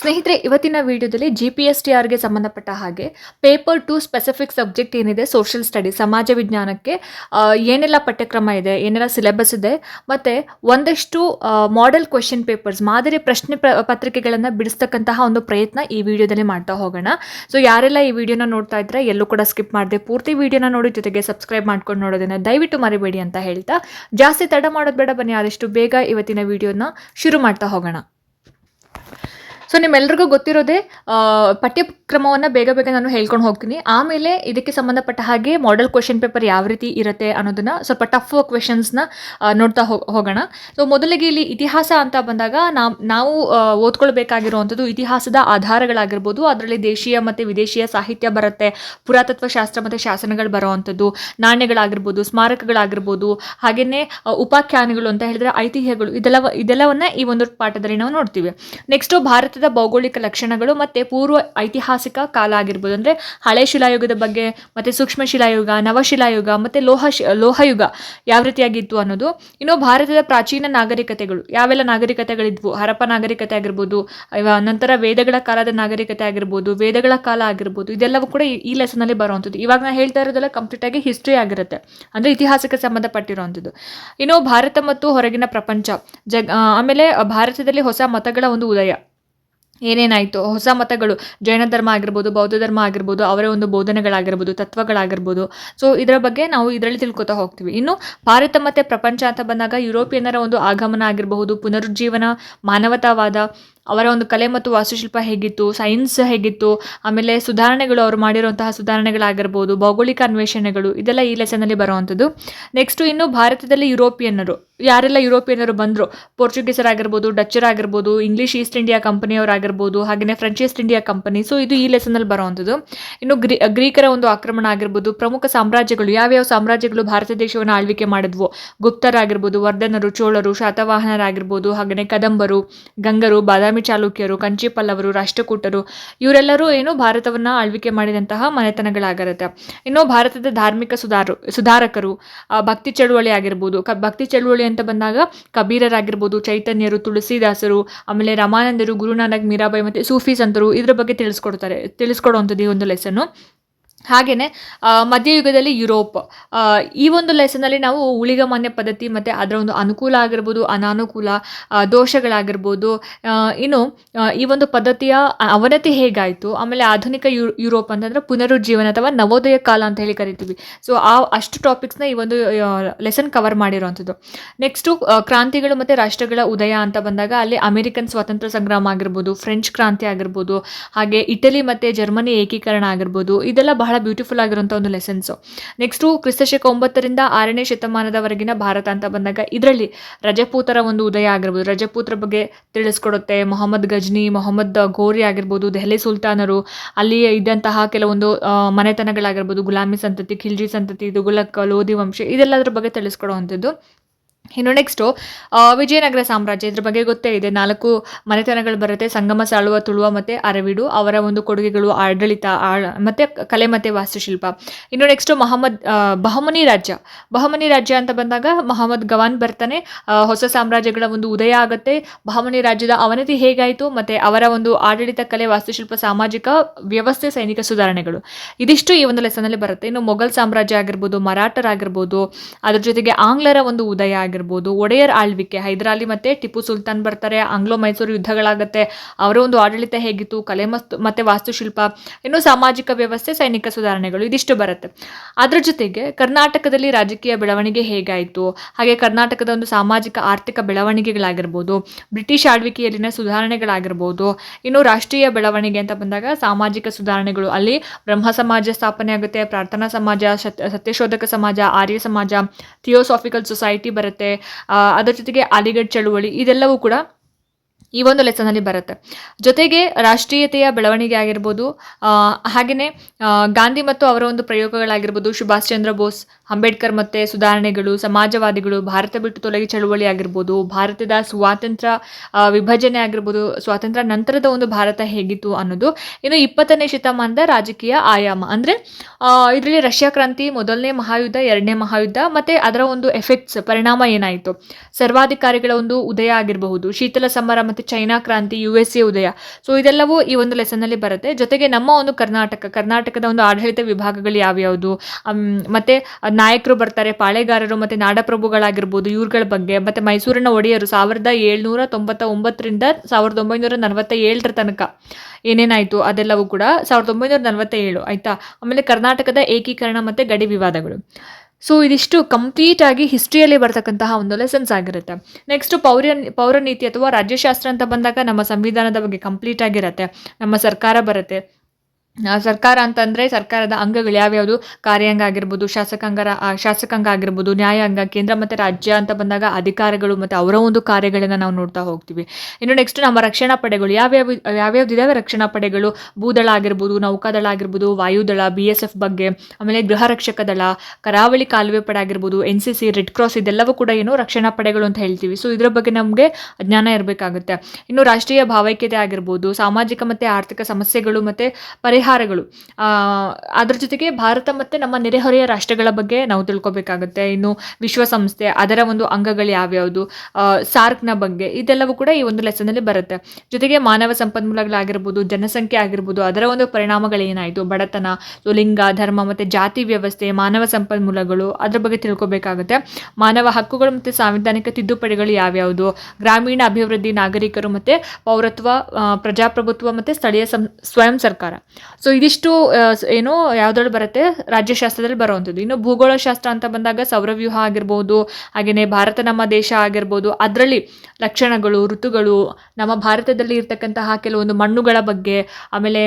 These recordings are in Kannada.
ಸ್ನೇಹಿತರೆ, ಇವತ್ತಿನ ವಿಡಿಯೋದಲ್ಲಿ ಜಿ ಪಿ ಎಸ್ ಟಿ ಆರ್ಗೆ ಸಂಬಂಧಪಟ್ಟ ಹಾಗೆ ಪೇಪರ್ ಟು ಸ್ಪೆಸಿಫಿಕ್ ಸಬ್ಜೆಕ್ಟ್ ಏನಿದೆ ಸೋಷಿಯಲ್ ಸ್ಟಡಿ ಸಮಾಜ ವಿಜ್ಞಾನಕ್ಕೆ ಏನೆಲ್ಲ ಪಠ್ಯಕ್ರಮ ಇದೆ, ಏನೆಲ್ಲ ಸಿಲೆಬಸ್ ಇದೆ, ಮತ್ತು ಒಂದಷ್ಟು ಮಾಡೆಲ್ ಕ್ವೆಶನ್ ಪೇಪರ್ಸ್ ಮಾದರಿ ಪ್ರಶ್ನೆ ಪತ್ರಿಕೆಗಳನ್ನು ಬಿಡಿಸ್ತಕ್ಕಂತಹ ಒಂದು ಪ್ರಯತ್ನ ಈ ವಿಡಿಯೋದಲ್ಲಿ ಮಾಡ್ತಾ ಹೋಗೋಣ. ಸೊ ಯಾರೆಲ್ಲ ಈ ವಿಡಿಯೋನ ನೋಡ್ತಾ ಇದ್ರೆ ಎಲ್ಲೂ ಕೂಡ ಸ್ಕಿಪ್ ಮಾಡಿದೆ, ಪೂರ್ತಿ ವಿಡಿಯೋನ ನೋಡಿ ಜೊತೆಗೆ ಸಬ್ಸ್ಕ್ರೈಬ್ ಮಾಡ್ಕೊಂಡು ನೋಡೋದನ್ನು ದಯವಿಟ್ಟು ಮರಿಬೇಡಿ ಅಂತ ಹೇಳ್ತಾ. ಜಾಸ್ತಿ ತಡ ಮಾಡೋದು ಬೇಡ ಬನ್ನಿ, ಆದಷ್ಟು ಬೇಗ ಇವತ್ತಿನ ವಿಡಿಯೋನ ಶುರು ಮಾಡ್ತಾ ಹೋಗೋಣ. ಸೊ ನಿಮ್ಮೆಲ್ಲರಿಗೂ ಗೊತ್ತಿರೋದೇ ಪಠ್ಯಕ್ರಮವನ್ನು ಬೇಗ ಬೇಗ ನಾನು ಹೇಳ್ಕೊಂಡು ಹೋಗ್ತೀನಿ. ಆಮೇಲೆ ಇದಕ್ಕೆ ಸಂಬಂಧಪಟ್ಟ ಹಾಗೆ ಮಾಡೆಲ್ ಕ್ವೆಶನ್ ಪೇಪರ್ ಯಾವ ರೀತಿ ಇರುತ್ತೆ ಅನ್ನೋದನ್ನು ಸ್ವಲ್ಪ ಟಫ್ ಕ್ವೆಶನ್ಸ್ನ ನೋಡ್ತಾ ಹೋಗೋಣ. ಸೊ ಮೊದಲಿಗೆ ಇಲ್ಲಿ ಇತಿಹಾಸ ಅಂತ ಬಂದಾಗ ನಾವು ಓದ್ಕೊಳ್ಬೇಕಾಗಿರುವಂಥದ್ದು ಇತಿಹಾಸದ ಆಧಾರಗಳಾಗಿರ್ಬೋದು. ಅದರಲ್ಲಿ ದೇಶೀಯ ಮತ್ತು ವಿದೇಶೀಯ ಸಾಹಿತ್ಯ ಬರುತ್ತೆ ಪುರಾತತ್ವ ಶಾಸ್ತ್ರ ಮತ್ತು ಶಾಸನಗಳು ಬರುವಂಥದ್ದು, ನಾಣ್ಯಗಳಾಗಿರ್ಬೋದು, ಸ್ಮಾರಕಗಳಾಗಿರ್ಬೋದು ಹಾಗೆಯೇ ಉಪಾಖ್ಯಾನಗಳು ಅಂತ ಹೇಳಿದ್ರೆ ಐತಿಹ್ಯಗಳು ಇದೆಲ್ಲ ಇದೆಲ್ಲವನ್ನ ಈ ಒಂದು ಪಾಠದಲ್ಲಿ ನಾವು ನೋಡ್ತೀವಿ. ನೆಕ್ಸ್ಟು ಭಾರತದ ಭೌಗೋಳಿಕ ಲಕ್ಷಣಗಳು ಮತ್ತು ಪೂರ್ವ ಐತಿಹಾಸಿಕ ಕಾಲ ಆಗಿರ್ಬೋದು. ಅಂದರೆ ಹಳೆ ಶಿಲಾಯುಗದ ಬಗ್ಗೆ ಮತ್ತು ಸೂಕ್ಷ್ಮ ಶಿಲಾಯುಗ ನವಶಿಲಾಯುಗ ಮತ್ತು ಲೋಹ ಲೋಹಯುಗ ಯಾವ ರೀತಿಯಾಗಿತ್ತು ಅನ್ನೋದು. ಇನ್ನು ಭಾರತದ ಪ್ರಾಚೀನ ನಾಗರಿಕತೆಗಳು, ಯಾವೆಲ್ಲ ನಾಗರಿಕತೆಗಳಿದ್ವು? ಹರಪ್ಪ ನಾಗರಿಕತೆ ಆಗಿರ್ಬೋದು ನಂತರ ವೇದಗಳ ಕಾಲದ ನಾಗರಿಕತೆ ಆಗಿರ್ಬೋದು, ವೇದಗಳ ಕಾಲ ಆಗಿರ್ಬೋದು, ಇದೆಲ್ಲವೂ ಕೂಡ ಈ- ಲೆಸನಲ್ಲಿ ಬರುವಂಥದ್ದು. ಇವಾಗ ನಾನು ಹೇಳ್ತಾ ಇರೋದೆಲ್ಲ ಕಂಪ್ಲೀಟ್ ಆಗಿ ಹಿಸ್ಟ್ರಿ ಆಗಿರುತ್ತೆ. ಅಂದರೆ ಇತಿಹಾಸಕ್ಕೆ ಸಂಬಂಧಪಟ್ಟಿರುವಂಥದ್ದು. ಇನ್ನು ಭಾರತ ಮತ್ತು ಹೊರಗಿನ ಪ್ರಪಂಚ ಆಮೇಲೆ ಭಾರತದಲ್ಲಿ ಹೊಸ ಮತಗಳ ಒಂದು ಉದಯ. ಏನೇನಾಯಿತು? ಹೊಸ ಮತಗಳು, ಜೈನ ಧರ್ಮ ಆಗಿರ್ಬೋದು, ಬೌದ್ಧ ಧರ್ಮ ಆಗಿರ್ಬೋದು, ಅವರ ಒಂದು ಬೋಧನೆಗಳಾಗಿರ್ಬೋದು, ತತ್ವಗಳಾಗಿರ್ಬೋದು. ಸೊ ಇದರ ಬಗ್ಗೆ ನಾವು ಇದರಲ್ಲಿ ತಿಳ್ಕೊತಾ ಹೋಗ್ತೀವಿ. ಇನ್ನು ಭಾರತ ಮತ್ತು ಪ್ರಪಂಚ ಅಂತ ಬಂದಾಗ ಯುರೋಪಿಯನ್ನರ ಒಂದು ಆಗಮನ ಆಗಿರಬಹುದು, ಪುನರುಜ್ಜೀವನ, ಮಾನವತಾವಾದ ಅವರ ಒಂದು ಕಲೆ ಮತ್ತು ವಾಸ್ತುಶಿಲ್ಪ ಹೇಗಿತ್ತು ಸೈನ್ಸ್ ಹೇಗಿತ್ತು, ಆಮೇಲೆ ಸುಧಾರಣೆಗಳು ಅವರು ಮಾಡಿರುವಂತಹ ಸುಧಾರಣೆಗಳಾಗಿರ್ಬೋದು, ಭೌಗೋಳಿಕ ಅನ್ವೇಷಣೆಗಳು, ಇದೆಲ್ಲ ಈ ಲೆಸನಲ್ಲಿ ಬರುವಂಥದ್ದು. ನೆಕ್ಸ್ಟು ಇನ್ನು ಭಾರತದಲ್ಲಿ ಯುರೋಪಿಯನ್ನರು, ಯಾರೆಲ್ಲ ಯುರೋಪಿಯನ್ನರು ಬಂದರು, ಪೋರ್ಚುಗೀಸರಾಗಿರ್ಬೋದು, ಡಚ್ಚರಾಗಿರ್ಬೋದು ಇಂಗ್ಲೀಷ್ ಈಸ್ಟ್ ಇಂಡಿಯಾ ಕಂಪನಿಯವರಾಗಿರ್ಬೋದು ಹಾಗೆಯೇ French East India company so ಇದು ಈ ಲೆಸನಲ್ಲಿ ಬರುವಂಥದ್ದು. ಇನ್ನು ಗ್ರೀ, ಗ್ರೀಕರ ಒಂದು ಆಕ್ರಮಣ ಆಗಿರ್ಬೋದು, ಪ್ರಮುಖ ಸಾಮ್ರಾಜ್ಯಗಳು, ಯಾವ್ಯಾವ ಸಾಮ್ರಾಜ್ಯಗಳು ಭಾರತ ದೇಶವನ್ನು ಆಳ್ವಿಕೆ ಮಾಡಿದ್ವು, ಗುಪ್ತರಾಗಿರ್ಬೋದು, ವರ್ಧನರು, ಚೋಳರು, ಶಾತವಾಹನರಾಗಿರ್ಬೋದು ಹಾಗೆಯೇ ಕದಂಬರು, ಗಂಗರು, ಬಾದಾಮಿ ಚಾಲುಕ್ಯರು ಕಂಚಿ ಪಲ್ಲವರು ರಾಷ್ಟ್ರಕೂಟರು, ಇವರೆಲ್ಲರೂ ಏನು ಭಾರತವನ್ನ ಆಳ್ವಿಕೆ ಮಾಡಿದಂತಹ ಮನೆತನಗಳಾಗಿರುತ್ತೆ ಇನ್ನು ಭಾರತದ ಧಾರ್ಮಿಕ ಸುಧಾರು, ಸುಧಾರಕರು ಭಕ್ತಿ ಚಳುವಳಿ ಆಗಿರ್ಬೋದು, ಕ, ಭಕ್ತಿ ಚಳುವಳಿ ಅಂತ ಬಂದಾಗ ಕಬೀರರಾಗಿರ್ಬೋದು, ಚೈತನ್ಯರು, ತುಳಸಿದಾಸರು, ಆಮೇಲೆ ರಾಮಾನಂದರು, ಗುರುನಾನಕ್, ಮೀರಾಬಾಯಿ ಮತ್ತು ಸೂಫಿ ಸಂತರು ಇದ್ರ ಬಗ್ಗೆ ತಿಳಿಸ್ಕೊಡ್ತಾರೆ, ತಿಳಿಸ್ಕೊಡುವಂಥದ್ದು ಈ ಒಂದು ಲೆಸನ್ನು ಹಾಗೆಯೇ ಮಧ್ಯಯುಗದಲ್ಲಿ ಯುರೋಪ್. ಈ ಒಂದು ಲೆಸನಲ್ಲಿ ನಾವು ಉಳಿಗಮಾನ್ಯ ಪದ್ಧತಿ ಮತ್ತು ಅದರ ಒಂದು ಅನುಕೂಲ ಆಗಿರ್ಬೋದು, ಅನಾನುಕೂಲ ದೋಷಗಳಾಗಿರ್ಬೋದು ಇನ್ನು ಈ ಒಂದು ಪದ್ಧತಿಯ ಅವನತಿ ಹೇಗಾಯಿತು? ಆಮೇಲೆ ಆಧುನಿಕ ಯು, ಯುರೋಪ್ ಅಂತಂದರೆ ಪುನರುಜ್ಜೀವನ ಅಥವಾ ನವೋದಯ ಕಾಲ ಅಂತ ಹೇಳಿ ಕರಿತೀವಿ. ಸೊ ಆ, ಅಷ್ಟು ಟಾಪಿಕ್ಸ್ನ ಈ ಒಂದು ಲೆಸನ್ ಕವರ್ ಮಾಡಿರೋವಂಥದ್ದು. ನೆಕ್ಸ್ಟು ಕ್ರಾಂತಿಗಳು ಮತ್ತು ರಾಷ್ಟ್ರಗಳ ಉದಯ ಅಂತ ಬಂದಾಗ ಅಲ್ಲಿ ಅಮೆರಿಕನ್ ಸ್ವಾತಂತ್ರ್ಯ ಸಂಗ್ರಾಮ ಆಗಿರ್ಬೋದು ಫ್ರೆಂಚ್ ಕ್ರಾಂತಿ ಆಗಿರ್ಬೋದು, ಹಾಗೆ ಇಟಲಿ ಮತ್ತು ಜರ್ಮನಿ ಏಕೀಕರಣ ಆಗಿರ್ಬೋದು, ಇದೆಲ್ಲ ಬಹಳ ಬ್ಯೂಟಿಫುಲ್ ಆಗಿರುವಂಥ ಒಂದು ಲೆಸನ್ಸು ನೆಕ್ಸ್ಟು ಕ್ರಿಸ್ತಶಕ ಒಂಬತ್ತರಿಂದ ಆರನೇ ಶತಮಾನದವರೆಗಿನ ಭಾರತ ಅಂತ ಬಂದಾಗ ಇದರಲ್ಲಿ ರಜಪೂತರ ಒಂದು ಉದಯ ಆಗಿರ್ಬೋದು. ರಜಪೂತರ ಬಗ್ಗೆ ತಿಳಿಸ್ಕೊಡುತ್ತೆ. ಮೊಹಮ್ಮದ್ ಗಜ್ನಿ, ಮೊಹಮ್ಮದ್ ಗೋರಿ ಆಗಿರ್ಬೋದು, ದೆಹಲಿ ಸುಲ್ತಾನರು ಅಲ್ಲಿ ಇದ್ದಂತಹ ಕೆಲವೊಂದು ಮನೆತನಗಳಾಗಿರ್ಬೋದು, ಗುಲಾಮಿ ಸಂತತಿ, ಖಿಲ್ಜಿ ಸಂತತಿ ದುಗುಲಕ್ ಲೋಧಿ ವಂಶ, ಇದೆಲ್ಲದರ ಬಗ್ಗೆ ತಿಳಿಸ್ಕೊಡುವಂಥದ್ದು. ಇನ್ನು ನೆಕ್ಸ್ಟು ವಿಜಯನಗರ ಸಾಮ್ರಾಜ್ಯ ಇದ್ರ ಬಗ್ಗೆ ಗೊತ್ತೇ ಇದೆ. ನಾಲ್ಕು ಮನೆತನಗಳು ಬರುತ್ತೆ. ಸಂಗಮ, ಸಾಳುವ, ತುಳುವ ಮತ್ತು ಅರವಿಡು. ಅವರ ಒಂದು ಕೊಡುಗೆಗಳು ಆಡಳಿತ, ಆಳ ಮತ್ತು ಕಲೆ ಮತ್ತು ವಾಸ್ತುಶಿಲ್ಪ. ಇನ್ನು ನೆಕ್ಸ್ಟು ಮಹಮ್ಮದ್ ಬಹಮನಿ ರಾಜ್ಯ. ಬಹಮನಿ ರಾಜ್ಯ ಅಂತ ಬಂದಾಗ ಮಹಮ್ಮದ್ ಗವಾನ್ ಬರ್ತಾನೆ. ಹೊಸ ಸಾಮ್ರಾಜ್ಯಗಳ ಒಂದು ಉದಯ ಆಗುತ್ತೆ. ಬಹಮನಿ ರಾಜ್ಯದ ಅವನತಿ ಹೇಗಾಯಿತು ಮತ್ತು ಅವರ ಒಂದು ಆಡಳಿತ, ಕಲೆ, ವಾಸ್ತುಶಿಲ್ಪ, ಸಾಮಾಜಿಕ ವ್ಯವಸ್ಥೆ, ಸೈನಿಕ ಸುಧಾರಣೆಗಳು. ಇದಿಷ್ಟು ಈ ಒಂದು ಲೆಸನಲ್ಲಿ ಬರುತ್ತೆ. ಇನ್ನು ಮೊಘಲ್ ಸಾಮ್ರಾಜ್ಯ ಆಗಿರ್ಬೋದು, ಮರಾಠರಾಗಿರ್ಬೋದು, ಅದರ ಜೊತೆಗೆ ಆಂಗ್ಲರ ಒಂದು ಉದಯ ಆಗಿರ್ಬೋದು. ಒಡೆಯರ್ ಆಳ್ವಿಕೆ, ಹೈದರಾಲಿ ಮತ್ತು ಟಿಪ್ಪು ಸುಲ್ತಾನ್ ಬರ್ತಾರೆ ಆಂಗ್ಲೋ ಮೈಸೂರು ಯುದ್ಧಗಳಾಗುತ್ತೆ. ಅವರ ಒಂದು ಆಡಳಿತ ಹೇಗಿತ್ತು, ಕಲೆ ಮತ್ತು ಮತ್ತು ವಾಸ್ತುಶಿಲ್ಪ, ಇನ್ನು ಸಾಮಾಜಿಕ ವ್ಯವಸ್ಥೆ, ಸೈನಿಕ ಸುಧಾರಣೆಗಳು ಇದಿಷ್ಟು ಬರುತ್ತೆ. ಅದರ ಜೊತೆಗೆ ಕರ್ನಾಟಕದಲ್ಲಿ ರಾಜಕೀಯ ಬೆಳವಣಿಗೆ ಹೇಗಾಯಿತು? ಹಾಗೆ ಕರ್ನಾಟಕದ ಒಂದು ಸಾಮಾಜಿಕ ಆರ್ಥಿಕ ಬೆಳವಣಿಗೆಗಳಾಗಿರ್ಬೋದು, ಬ್ರಿಟಿಷ್ ಆಳ್ವಿಕೆಯಲ್ಲಿನ ಸುಧಾರಣೆಗಳಾಗಿರ್ಬೋದು, ಇನ್ನು ರಾಷ್ಟ್ರೀಯ ಬೆಳವಣಿಗೆ ಅಂತ ಬಂದಾಗ ಸಾಮಾಜಿಕ ಸುಧಾರಣೆಗಳು, ಅಲ್ಲಿ ಬ್ರಹ್ಮ ಸಮಾಜ ಸ್ಥಾಪನೆ ಆಗುತ್ತೆ, ಪ್ರಾರ್ಥನಾ ಸಮಾಜ, ಸತ್ಯ, ಸತ್ಯಶೋಧಕ ಸಮಾಜ, ಆರ್ಯ ಸಮಾಜ, ಥಿಯೋಸಾಫಿಕಲ್ ಸೊಸೈಟಿ ಬರುತ್ತೆ. ಆ, ಅದರ ಜೊತೆಗೆ ಅಲಿಗಢ್ ಚಳುವಳಿ ಇದೆಲ್ಲವೂ ಕೂಡ ಈ ಒಂದು ಲೆಸನಲ್ಲಿ ಬರುತ್ತೆ. ಜೊತೆಗೆ ರಾಷ್ಟ್ರೀಯತೆಯ ಬೆಳವಣಿಗೆ ಆಗಿರ್ಬೋದು ಹಾಗೆಯೇ ಗಾಂಧಿ ಮತ್ತು ಅವರ ಒಂದು ಪ್ರಯೋಗಗಳಾಗಿರ್ಬೋದು, ಸುಭಾಷ್ ಚಂದ್ರ ಬೋಸ್, ಅಂಬೇಡ್ಕರ್ ಮತ್ತು ಸುಧಾರಣೆಗಳು, ಸಮಾಜವಾದಿಗಳು, ಭಾರತ ಬಿಟ್ಟು ತೊಲಗಿ ಚಳುವಳಿ ಆಗಿರ್ಬೋದು, ಭಾರತದ ಸ್ವಾತಂತ್ರ್ಯ ವಿಭಜನೆ ಆಗಿರ್ಬೋದು, ಸ್ವಾತಂತ್ರ್ಯ ನಂತರದ ಒಂದು ಭಾರತ ಹೇಗಿತ್ತು ಅನ್ನೋದು ಇನ್ನು ಇಪ್ಪತ್ತನೇ ಶತಮಾನದ ರಾಜಕೀಯ ಆಯಾಮ. ಅಂದರೆ ಇದರಲ್ಲಿ ರಷ್ಯಾ ಕ್ರಾಂತಿ ಮೊದಲನೇ ಮಹಾಯುದ್ಧ, ಎರಡನೇ ಮಹಾಯುದ್ಧ ಮತ್ತು ಅದರ ಒಂದು ಎಫೆಕ್ಟ್ಸ್ ಪರಿಣಾಮ ಏನಾಯಿತು? ಸರ್ವಾಧಿಕಾರಿಗಳ ಒಂದು ಉದಯ ಆಗಿರಬಹುದು, ಶೀತಲ ಸಮರ ಮತ್ತು ಚೈನಾ ಕ್ರಾಂತಿ ಯು ಎಸ್ ಎ ಉದಯ. ಸೊ ಇದೆಲ್ಲವೂ ಈ ಒಂದು ಲೆಸನ್ನಲ್ಲಿ ಬರುತ್ತೆ. ಜೊತೆಗೆ ನಮ್ಮ ಒಂದು ಕರ್ನಾಟಕ, ಕರ್ನಾಟಕದ ಒಂದು ಆಡಳಿತ ವಿಭಾಗಗಳು ಯಾವ್ಯಾವುದು? ಮತ್ತು ಮತ್ತೆ ನಾಯಕರು ಬರ್ತಾರೆ, ಪಾಳೆಗಾರರು, ಮತ್ತು ನಾಡಪ್ರಭುಗಳಾಗಿರ್ಬೋದು ಇವ್ರಗಳ ಬಗ್ಗೆ. ಮತ್ತು ಮೈಸೂರಿನ ಒಡೆಯರು ಸಾವಿರದ ಏಳ್ನೂರ ತೊಂಬತ್ತ ಒಂಬತ್ತರಿಂದ ಸಾವಿರದ ಒಂಬೈನೂರ ನಲವತ್ತ ಏಳರ ತನಕ. ಏನೇನಾಯಿತು? ಅದೆಲ್ಲವೂ ಕೂಡ ಸಾವಿರದ ಒಂಬೈನೂರ ನಲವತ್ತ ಏಳು ಆಯಿತಾ? ಆಮೇಲೆ ಕರ್ನಾಟಕದ ಏಕೀಕರಣ ಮತ್ತು ಗಡಿ ವಿವಾದಗಳು. ಸೊ ಇದಿಷ್ಟು ಕಂಪ್ಲೀಟ್ ಆಗಿ ಹಿಸ್ಟ್ರಿಯಲ್ಲಿ ಬರ್ತಕ್ಕಂತಹ ಒಂದು ಲೆಸನ್ಸ್ ಆಗಿರುತ್ತೆ. ನೆಕ್ಸ್ಟ್ ಪೌರ ಪೌರನೀತಿ ಅಥವಾ ರಾಜ್ಯಶಾಸ್ತ್ರ ಅಂತ ಬಂದಾಗ ನಮ್ಮ ಸಂವಿಧಾನದ ಬಗ್ಗೆ ಕಂಪ್ಲೀಟ್ ಆಗಿರುತ್ತೆ. ನಮ್ಮ ಸರ್ಕಾರ ಬರುತ್ತೆ. ಸರ್ಕಾರ ಅಂತಂದರೆ ಸರ್ಕಾರದ ಅಂಗಗಳು ಯಾವ್ಯಾವುದು? ಕಾರ್ಯಾಂಗ ಆಗಿರ್ಬೋದು, ಶಾಸಕಾಂಗರ ಶಾಸಕಾಂಗ ಆಗಿರ್ಬೋದು, ನ್ಯಾಯಾಂಗ, ಕೇಂದ್ರ ಮತ್ತು ರಾಜ್ಯ ಅಂತ ಬಂದಾಗ ಅಧಿಕಾರಗಳು ಮತ್ತು ಅವರ ಒಂದು ಕಾರ್ಯಗಳನ್ನು ನಾವು ನೋಡ್ತಾ ಹೋಗ್ತೀವಿ. ಇನ್ನು ನೆಕ್ಸ್ಟ್ ನಮ್ಮ ರಕ್ಷಣಾ ಪಡೆಗಳು ಯಾವ್ಯಾವ, ಯಾವ್ಯಾವ್ದು ಇದಾವೆ ರಕ್ಷಣಾ ಪಡೆಗಳು? ಭೂದಳ ಆಗಿರ್ಬೋದು, ನೌಕಾದಳ ಆಗಿರ್ಬೋದು, ವಾಯುದಳ ಬಿ ಎಸ್ ಎಫ್ ಬಗ್ಗೆ, ಆಮೇಲೆ ಗೃಹ ರಕ್ಷಕ ದಳ, ಕರಾವಳಿ ಕಾಲುವೆ ಪಡೆ ಆಗಿರ್ಬೋದು N C C red cross ಇದೆಲ್ಲವೂ ಕೂಡ ಏನು ರಕ್ಷಣಾ ಪಡೆಗಳು ಅಂತ ಹೇಳ್ತೀವಿ. ಸೊ ಇದರ ಬಗ್ಗೆ ನಮಗೆ ಜ್ಞಾನ ಇರಬೇಕಾಗುತ್ತೆ. ಇನ್ನು ರಾಷ್ಟ್ರೀಯ ಭಾವೈಕ್ಯತೆ ಆಗಿರ್ಬೋದು, ಸಾಮಾಜಿಕ ಮತ್ತು ಆರ್ಥಿಕ ಸಮಸ್ಯೆಗಳು ಮತ್ತು ಪರಿಹಾರಗಳು. ಅದರ ಜೊತೆಗೆ ಭಾರತ ಮತ್ತು ನಮ್ಮ ನೆರೆಹೊರೆಯ ರಾಷ್ಟ್ರಗಳ ಬಗ್ಗೆ ನಾವು ತಿಳ್ಕೊಬೇಕಾಗುತ್ತೆ. ಇನ್ನು ವಿಶ್ವಸಂಸ್ಥೆ, ಅದರ ಒಂದು ಅಂಗಗಳು ಯಾವ್ಯಾವುದು ಸಾರ್ಕ್ನ ಬಗ್ಗೆ ಇದೆಲ್ಲವೂ ಕೂಡ ಈ ಒಂದು ಲೆಸನಲ್ಲಿ ಬರುತ್ತೆ. ಜೊತೆಗೆ ಮಾನವ ಸಂಪನ್ಮೂಲಗಳಾಗಿರ್ಬೋದು, ಜನಸಂಖ್ಯೆ ಆಗಿರ್ಬೋದು, ಅದರ ಒಂದು ಪರಿಣಾಮಗಳೇನಾಯಿತು ಬಡತನ, ಲಿಂಗ, ಧರ್ಮ ಮತ್ತು ಜಾತಿ ವ್ಯವಸ್ಥೆ, ಮಾನವ ಸಂಪನ್ಮೂಲಗಳು, ಅದರ ಬಗ್ಗೆ ತಿಳ್ಕೊಬೇಕಾಗುತ್ತೆ. ಮಾನವ ಹಕ್ಕುಗಳು ಮತ್ತು ಸಾಂವಿಧಾನಿಕ ತಿದ್ದುಪಡಿಗಳು ಯಾವ್ಯಾವುದು? ಗ್ರಾಮೀಣ ಅಭಿವೃದ್ಧಿ ನಾಗರಿಕರು ಮತ್ತು ಪೌರತ್ವ ಪ್ರಜಾಪ್ರಭುತ್ವ ಮತ್ತು ಸ್ಥಳೀಯ ಸಂ, ಸ್ವಯಂ ಸರ್ಕಾರ. ಸೊ ಇದಿಷ್ಟು ಏನು ಯಾವುದ್ರಲ್ಲಿ ಬರುತ್ತೆ? ರಾಜ್ಯಶಾಸ್ತ್ರದಲ್ಲಿ ಬರುವಂಥದ್ದು. ಇನ್ನು ಭೂಗೋಳಶಾಸ್ತ್ರ ಅಂತ ಬಂದಾಗ ಸೌರವ್ಯೂಹ ಆಗಿರ್ಬೋದು ಹಾಗೆಯೇ ಭಾರತ ನಮ್ಮ ದೇಶ ಆಗಿರ್ಬೋದು, ಅದರಲ್ಲಿ ಲಕ್ಷಣಗಳು, ಋತುಗಳು, ನಮ್ಮ ಭಾರತದಲ್ಲಿ ಇರ್ತಕ್ಕಂತಹ ಕೆಲವೊಂದು ಮಣ್ಣುಗಳ ಬಗ್ಗೆ, ಆಮೇಲೆ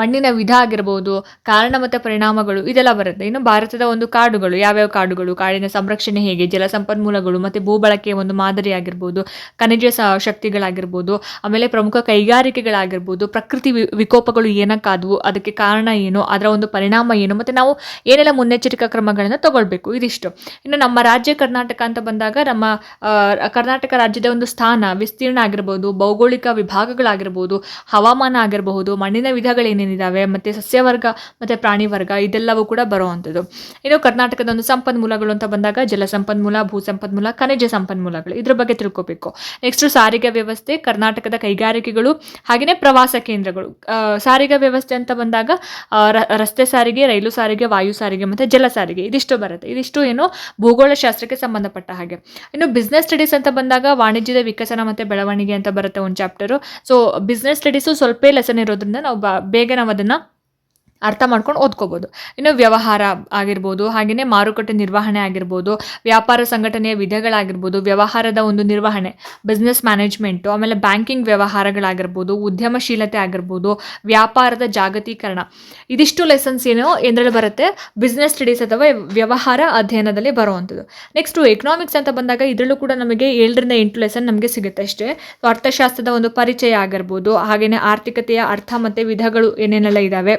ಮಣ್ಣಿನ ವಿಧ ಆಗಿರ್ಬೋದು, ಕಾರಣ ಮತ್ತು ಪರಿಣಾಮಗಳು, ಇದೆಲ್ಲ ಬರುತ್ತೆ. ಇನ್ನು ಭಾರತದ ಒಂದು ಕಾಡುಗಳು, ಯಾವ್ಯಾವ ಕಾಡುಗಳು? ಕಾಡಿನ ಸಂರಕ್ಷಣೆ ಹೇಗೆ? ಜಲ ಸಂಪನ್ಮೂಲಗಳು ಮತ್ತು ಭೂಬಳಕೆಯ ಒಂದು ಮಾದರಿ ಆಗಿರ್ಬೋದು, ಖನಿಜ ಸ, ಶಕ್ತಿಗಳಾಗಿರ್ಬೋದು, ಆಮೇಲೆ ಪ್ರಮುಖ ಕೈಗಾರಿಕೆಗಳಾಗಿರ್ಬೋದು, ಪ್ರಕೃತಿ ವಿಕೋಪಗಳು ಏನಕ್ಕಾದವು, ಅದಕ್ಕೆ ಕಾರಣ ಏನು, ಅದರ ಒಂದು ಪರಿಣಾಮ ಏನು, ಮತ್ತು ನಾವು ಏನೆಲ್ಲ ಮುನ್ನೆಚ್ಚರಿಕಾ ಕ್ರಮಗಳನ್ನು ತಗೊಳ್ಬೇಕು, ಇದಿಷ್ಟು. ಇನ್ನು ನಮ್ಮ ರಾಜ್ಯ ಕರ್ನಾಟಕ ಅಂತ ಬಂದಾಗ ನಮ್ಮ ಕರ್ನಾಟಕ ರಾಜ್ಯದ ಒಂದು ಸ್ಥಾನ ವಿಸ್ತೀರ್ಣ ಆಗಿರ್ಬೋದು, ಭೌಗೋಳಿಕ ವಿಭಾಗಗಳಾಗಿರ್ಬೋದು, ಹವಾಮಾನ ಆಗಿರಬಹುದು, ಮಣ್ಣಿನ ವಿಧಗಳು ಏನೇನಿದ್ದಾವೆ ಮತ್ತು ಸಸ್ಯವರ್ಗ, ಮತ್ತು ಪ್ರಾಣಿ ವರ್ಗ ಇದೆಲ್ಲವೂ ಕೂಡ ಬರುವಂಥದ್ದು. ಇನ್ನು ಕರ್ನಾಟಕದ ಒಂದು ಸಂಪನ್ಮೂಲಗಳು ಅಂತ ಬಂದಾಗ ಜಲ ಸಂಪನ್ಮೂಲ ಭೂ ಸಂಪನ್ಮೂಲ ಖನಿಜ ಸಂಪನ್ಮೂಲಗಳು, ಇದ್ರ ಬಗ್ಗೆ ತಿಳ್ಕೊಬೇಕು. ನೆಕ್ಸ್ಟ್ ಸಾರಿಗೆ ವ್ಯವಸ್ಥೆ, ಕರ್ನಾಟಕದ ಕೈಗಾರಿಕೆಗಳು ಹಾಗೆಯೇ ಪ್ರವಾಸ ಕೇಂದ್ರಗಳು. ಸಾರಿಗೆ ವ್ಯವಸ್ಥೆ ಅಂತ ಬಂದಾಗ ರಸ್ತೆ ಸಾರಿಗೆ, ರೈಲು ಸಾರಿಗೆ, ವಾಯು ಸಾರಿಗೆ, ಮತ್ತು ಜಲ ಸಾರಿಗೆ, ಇದಿಷ್ಟು ಬರುತ್ತೆ. ಇದಿಷ್ಟು ಏನು ಭೂಗೋಳಶಾಸ್ತ್ರಕ್ಕೆ ಸಂಬಂಧಪಟ್ಟ ಹಾಗೆ. ಇನ್ನು ಬಿಸ್ನೆಸ್ ಸ್ಟಡೀಸ್ ಅಂತ ಬಂದಾಗ ವಾಣಿಜ್ಯದ ವಿಕಸನ ಮತ್ತು ಬೆಳವಣಿಗೆ ಅಂತ ಬರುತ್ತೆ ಒಂದು ಚಾಪ್ಟರು ಸೊ ಬಿಸ್ನೆಸ್ ಸ್ಟಡೀಸು ಸ್ವಲ್ಪ ಲೆಸನ್ ಇರೋದ್ರಿಂದ ನಾವು ಬೇಗ ನಾವು ಅದನ್ನು ಅರ್ಥ ಮಾಡ್ಕೊಂಡು ಓದ್ಕೋಬೋದು. ಇನ್ನು ವ್ಯವಹಾರ ಆಗಿರ್ಬೋದು ಹಾಗೆಯೇ ಮಾರುಕಟ್ಟೆ ನಿರ್ವಹಣೆ ಆಗಿರ್ಬೋದು, ವ್ಯಾಪಾರ ಸಂಘಟನೆಯ ವಿಧಗಳಾಗಿರ್ಬೋದು, ವ್ಯವಹಾರದ ಒಂದು ನಿರ್ವಹಣೆ ಬಿಸ್ನೆಸ್ ಮ್ಯಾನೇಜ್ಮೆಂಟು ಆಮೇಲೆ ಬ್ಯಾಂಕಿಂಗ್ ವ್ಯವಹಾರಗಳಾಗಿರ್ಬೋದು, ಉದ್ಯಮಶೀಲತೆ ಆಗಿರ್ಬೋದು, ವ್ಯಾಪಾರದ ಜಾಗತೀಕರಣ. ಇದಿಷ್ಟು ಲೆಸನ್ಸ್ ಏನೋ ಎಂದ್ರಲ್ಲಿ ಬರುತ್ತೆ? ಬಿಸ್ನೆಸ್ ಸ್ಟಡೀಸ್ ಅಥವಾ ವ್ಯವಹಾರ ಅಧ್ಯಯನದಲ್ಲಿ ಬರುವಂಥದ್ದು. ನೆಕ್ಸ್ಟು ಎಕನಾಮಿಕ್ಸ್ ಅಂತ ಬಂದಾಗ ಇದರಲ್ಲೂ ಕೂಡ ನಮಗೆ ಏಳರಿಂದ ಎಂಟು ಲೆಸನ್ ನಮಗೆ ಸಿಗುತ್ತೆ ಅಷ್ಟೇ. ಅರ್ಥಶಾಸ್ತ್ರದ ಒಂದು ಪರಿಚಯ ಆಗಿರ್ಬೋದು ಹಾಗೆಯೇ ಆರ್ಥಿಕತೆಯ ಅರ್ಥ ಮತ್ತು ವಿಧಗಳು ಏನೇನೆಲ್ಲ ಇದ್ದಾವೆ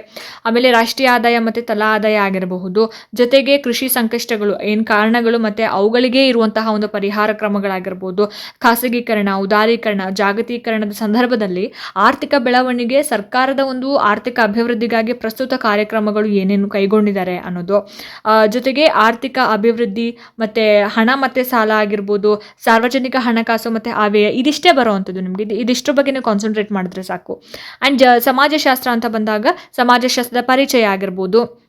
ಆಮೇಲೆ ರಾಷ್ಟ್ರೀಯ ಆದಾಯ ಮತ್ತು ತಲಾ ಆದಾಯ ಆಗಿರಬಹುದು. ಜೊತೆಗೆ ಕೃಷಿ ಸಂಕಷ್ಟಗಳು, ಏನು ಕಾರಣಗಳು ಮತ್ತು ಅವುಗಳಿಗೆ ಇರುವಂತಹ ಒಂದು ಪರಿಹಾರ ಕ್ರಮಗಳಾಗಿರ್ಬೋದು ಖಾಸಗೀಕರಣ, ಉದಾರೀಕರಣ, ಜಾಗತೀಕರಣದ ಸಂದರ್ಭದಲ್ಲಿ ಆರ್ಥಿಕ ಬೆಳವಣಿಗೆ, ಸರ್ಕಾರದ ಒಂದು ಆರ್ಥಿಕ ಅಭಿವೃದ್ಧಿಗಾಗಿ ಪ್ರಸ್ತುತ ಕಾರ್ಯಕ್ರಮಗಳು ಏನೇನು ಕೈಗೊಂಡಿದ್ದಾರೆ ಅನ್ನೋದು. ಜೊತೆಗೆ ಆರ್ಥಿಕ ಅಭಿವೃದ್ಧಿ ಮತ್ತು ಹಣ ಮತ್ತು ಸಾಲ ಆಗಿರ್ಬೋದು, ಸಾರ್ವಜನಿಕ ಹಣಕಾಸು ಮತ್ತು ಆವ್ಯಯ ಇದಿಷ್ಟೇ ಬರುವಂಥದ್ದು ನಿಮಗೆ. ಇದು ಇದಿಷ್ಟ್ರ ಬಗ್ಗೆ ಕಾನ್ಸಂಟ್ರೇಟ್ ಮಾಡಿದ್ರೆ ಸಾಕು. ಆ್ಯಂಡ್ ಸಮಾಜಶಾಸ್ತ್ರ ಅಂತ ಬಂದಾಗ, ಸಮಾಜಶಾಸ್ತ್ರದ ಪರಿಚಯ ಆಗಿರ್ಬೋದು.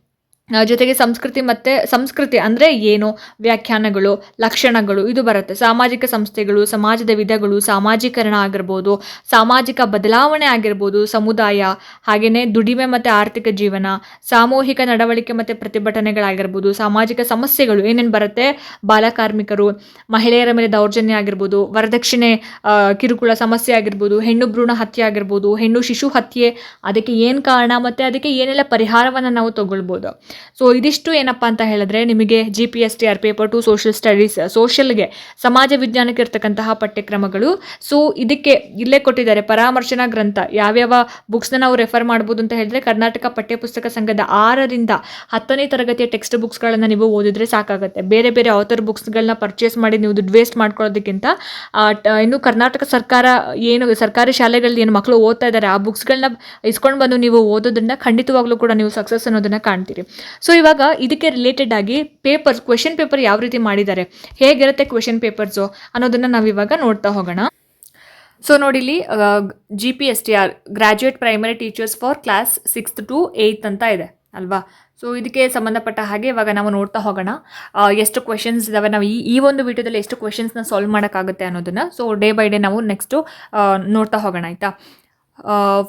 ಜೊತೆಗೆ ಸಂಸ್ಕೃತಿ ಮತ್ತು ಸಂಸ್ಕೃತಿ ಅಂದರೆ ಏನು? ವ್ಯಾಖ್ಯಾನಗಳು, ಲಕ್ಷಣಗಳು, ಇದು ಬರುತ್ತೆ. ಸಾಮಾಜಿಕ ಸಂಸ್ಥೆಗಳು, ಸಮಾಜದ ವಿಧಗಳು, ಸಾಮಾಜೀಕರಣ ಆಗಿರ್ಬೋದು, ಸಾಮಾಜಿಕ ಬದಲಾವಣೆ ಆಗಿರ್ಬೋದು, ಸಮುದಾಯ ಹಾಗೆಯೇ ದುಡಿಮೆ ಮತ್ತು ಆರ್ಥಿಕ ಜೀವನ, ಸಾಮೂಹಿಕ ನಡವಳಿಕೆ ಮತ್ತು ಪ್ರತಿಭಟನೆಗಳಾಗಿರ್ಬೋದು, ಸಾಮಾಜಿಕ ಸಮಸ್ಯೆಗಳು ಏನೇನು ಬರುತ್ತೆ? ಬಾಲಕಾರ್ಮಿಕರು ಮಹಿಳೆಯರ ಮೇಲೆ ದೌರ್ಜನ್ಯ ಆಗಿರ್ಬೋದು, ವರದಕ್ಷಿಣೆ ಕಿರುಕುಳ ಸಮಸ್ಯೆ ಆಗಿರ್ಬೋದು, ಹೆಣ್ಣು ಭ್ರೂಣ ಹತ್ಯೆ ಆಗಿರ್ಬೋದು, ಹೆಣ್ಣು ಶಿಶು ಹತ್ಯೆ, ಅದಕ್ಕೆ ಏನು ಕಾರಣ ಮತ್ತು ಅದಕ್ಕೆ ಏನೆಲ್ಲ ಪರಿಹಾರವನ್ನು ನಾವು ತಗೊಳ್ಬೋದು? ಸೊ ಇದಿಷ್ಟು ಏನಪ್ಪ ಅಂತ ಹೇಳಿದ್ರೆ ನಿಮಗೆ G P S T R paper two social studies ಸೋಷಿಯಲ್ಗೆ ಸಮಾಜ ವಿಜ್ಞಾನಕ್ಕೆ ಇರ್ತಕ್ಕಂತಹ ಪಠ್ಯಕ್ರಮಗಳು. ಸೊ ಇದಕ್ಕೆ ಇಲ್ಲೇ ಕೊಟ್ಟಿದ್ದಾರೆ ಪರಾಮರ್ಶನಾ ಗ್ರಂಥ. ಯಾವ್ಯಾವ ಬುಕ್ಸ್ನ ನಾವು ರೆಫರ್ ಮಾಡ್ಬೋದು ಅಂತ ಹೇಳಿದ್ರೆ ಕರ್ನಾಟಕ ಪಠ್ಯಪುಸ್ತಕ ಸಂಘದ ಆರರಿಂದ ಹತ್ತನೇ ತರಗತಿಯ ಟೆಕ್ಸ್ಟ್ ಬುಕ್ಸ್ಗಳನ್ನು ನೀವು ಓದಿದ್ರೆ ಸಾಕಾಗುತ್ತೆ. ಬೇರೆ ಬೇರೆ ಆಥರ್ ಬುಕ್ಸ್ಗಳನ್ನ ಪರ್ಚೇಸ್ ಮಾಡಿ ನೀವು ದುಡ್ಡು ವೇಸ್ಟ್ ಮಾಡ್ಕೊಳ್ಳೋದಕ್ಕಿಂತ ಇನ್ನು ಕರ್ನಾಟಕ ಸರ್ಕಾರ ಏನು, ಸರ್ಕಾರಿ ಶಾಲೆಗಳಲ್ಲಿ ಏನು ಮಕ್ಕಳು ಓದ್ತಾ ಇದ್ದಾರೆ, ಆ ಬುಕ್ಸ್ಗಳನ್ನ ಇಸ್ಕೊಂಡು ಬಂದು ನೀವು ಓದೋದ್ರಿಂದ ಖಂಡಿತವಾಗ್ಲೂ ಕೂಡ ನೀವು ಸಕ್ಸಸ್ ಅನ್ನೋದನ್ನ ಕಾಣ್ತೀರಿ. ಸೊ ಇವಾಗ ಇದಕ್ಕೆ ರಿಲೇಟೆಡ್ ಆಗಿ ಪೇಪರ್ಸ್ ಕ್ವೆಶನ್ ಪೇಪರ್ ಯಾವ ರೀತಿ ಮಾಡಿದ್ದಾರೆ? ಹೇಗಿರುತ್ತೆ ಕ್ವೆಶನ್ ಪೇಪರ್ಸು ಅನ್ನೋದನ್ನು ನಾವು ಇವಾಗ ನೋಡ್ತಾ ಹೋಗೋಣ. ಸೊ ನೋಡಿ ಇಲ್ಲಿ G P S T R graduate primary teachers for class sixth to eighth ಅಂತ ಇದೆ, ಅಲ್ವಾ? ಸೊ ಇದಕ್ಕೆ ಸಂಬಂಧಪಟ್ಟ ಹಾಗೆ ಇವಾಗ ನಾವು ನೋಡ್ತಾ ಹೋಗೋಣ. ಎಷ್ಟು ಕ್ವೆಶನ್ಸ್ ಇದಾವೆ? ನಾವು ಈ ಈ ಒಂದು ವಿಡಿಯೋದಲ್ಲಿ ಎಷ್ಟು ಕ್ವೆಶನ್ಸ್ನ ಸಾಲ್ವ್ ಮಾಡೋಕ್ಕಾಗುತ್ತೆ ಅನ್ನೋದನ್ನು. ಸೊ ಡೇ ಬೈ ಡೇ ನಾವು ನೆಕ್ಸ್ಟು ನೋಡ್ತಾ ಹೋಗೋಣ, ಆಯಿತಾ?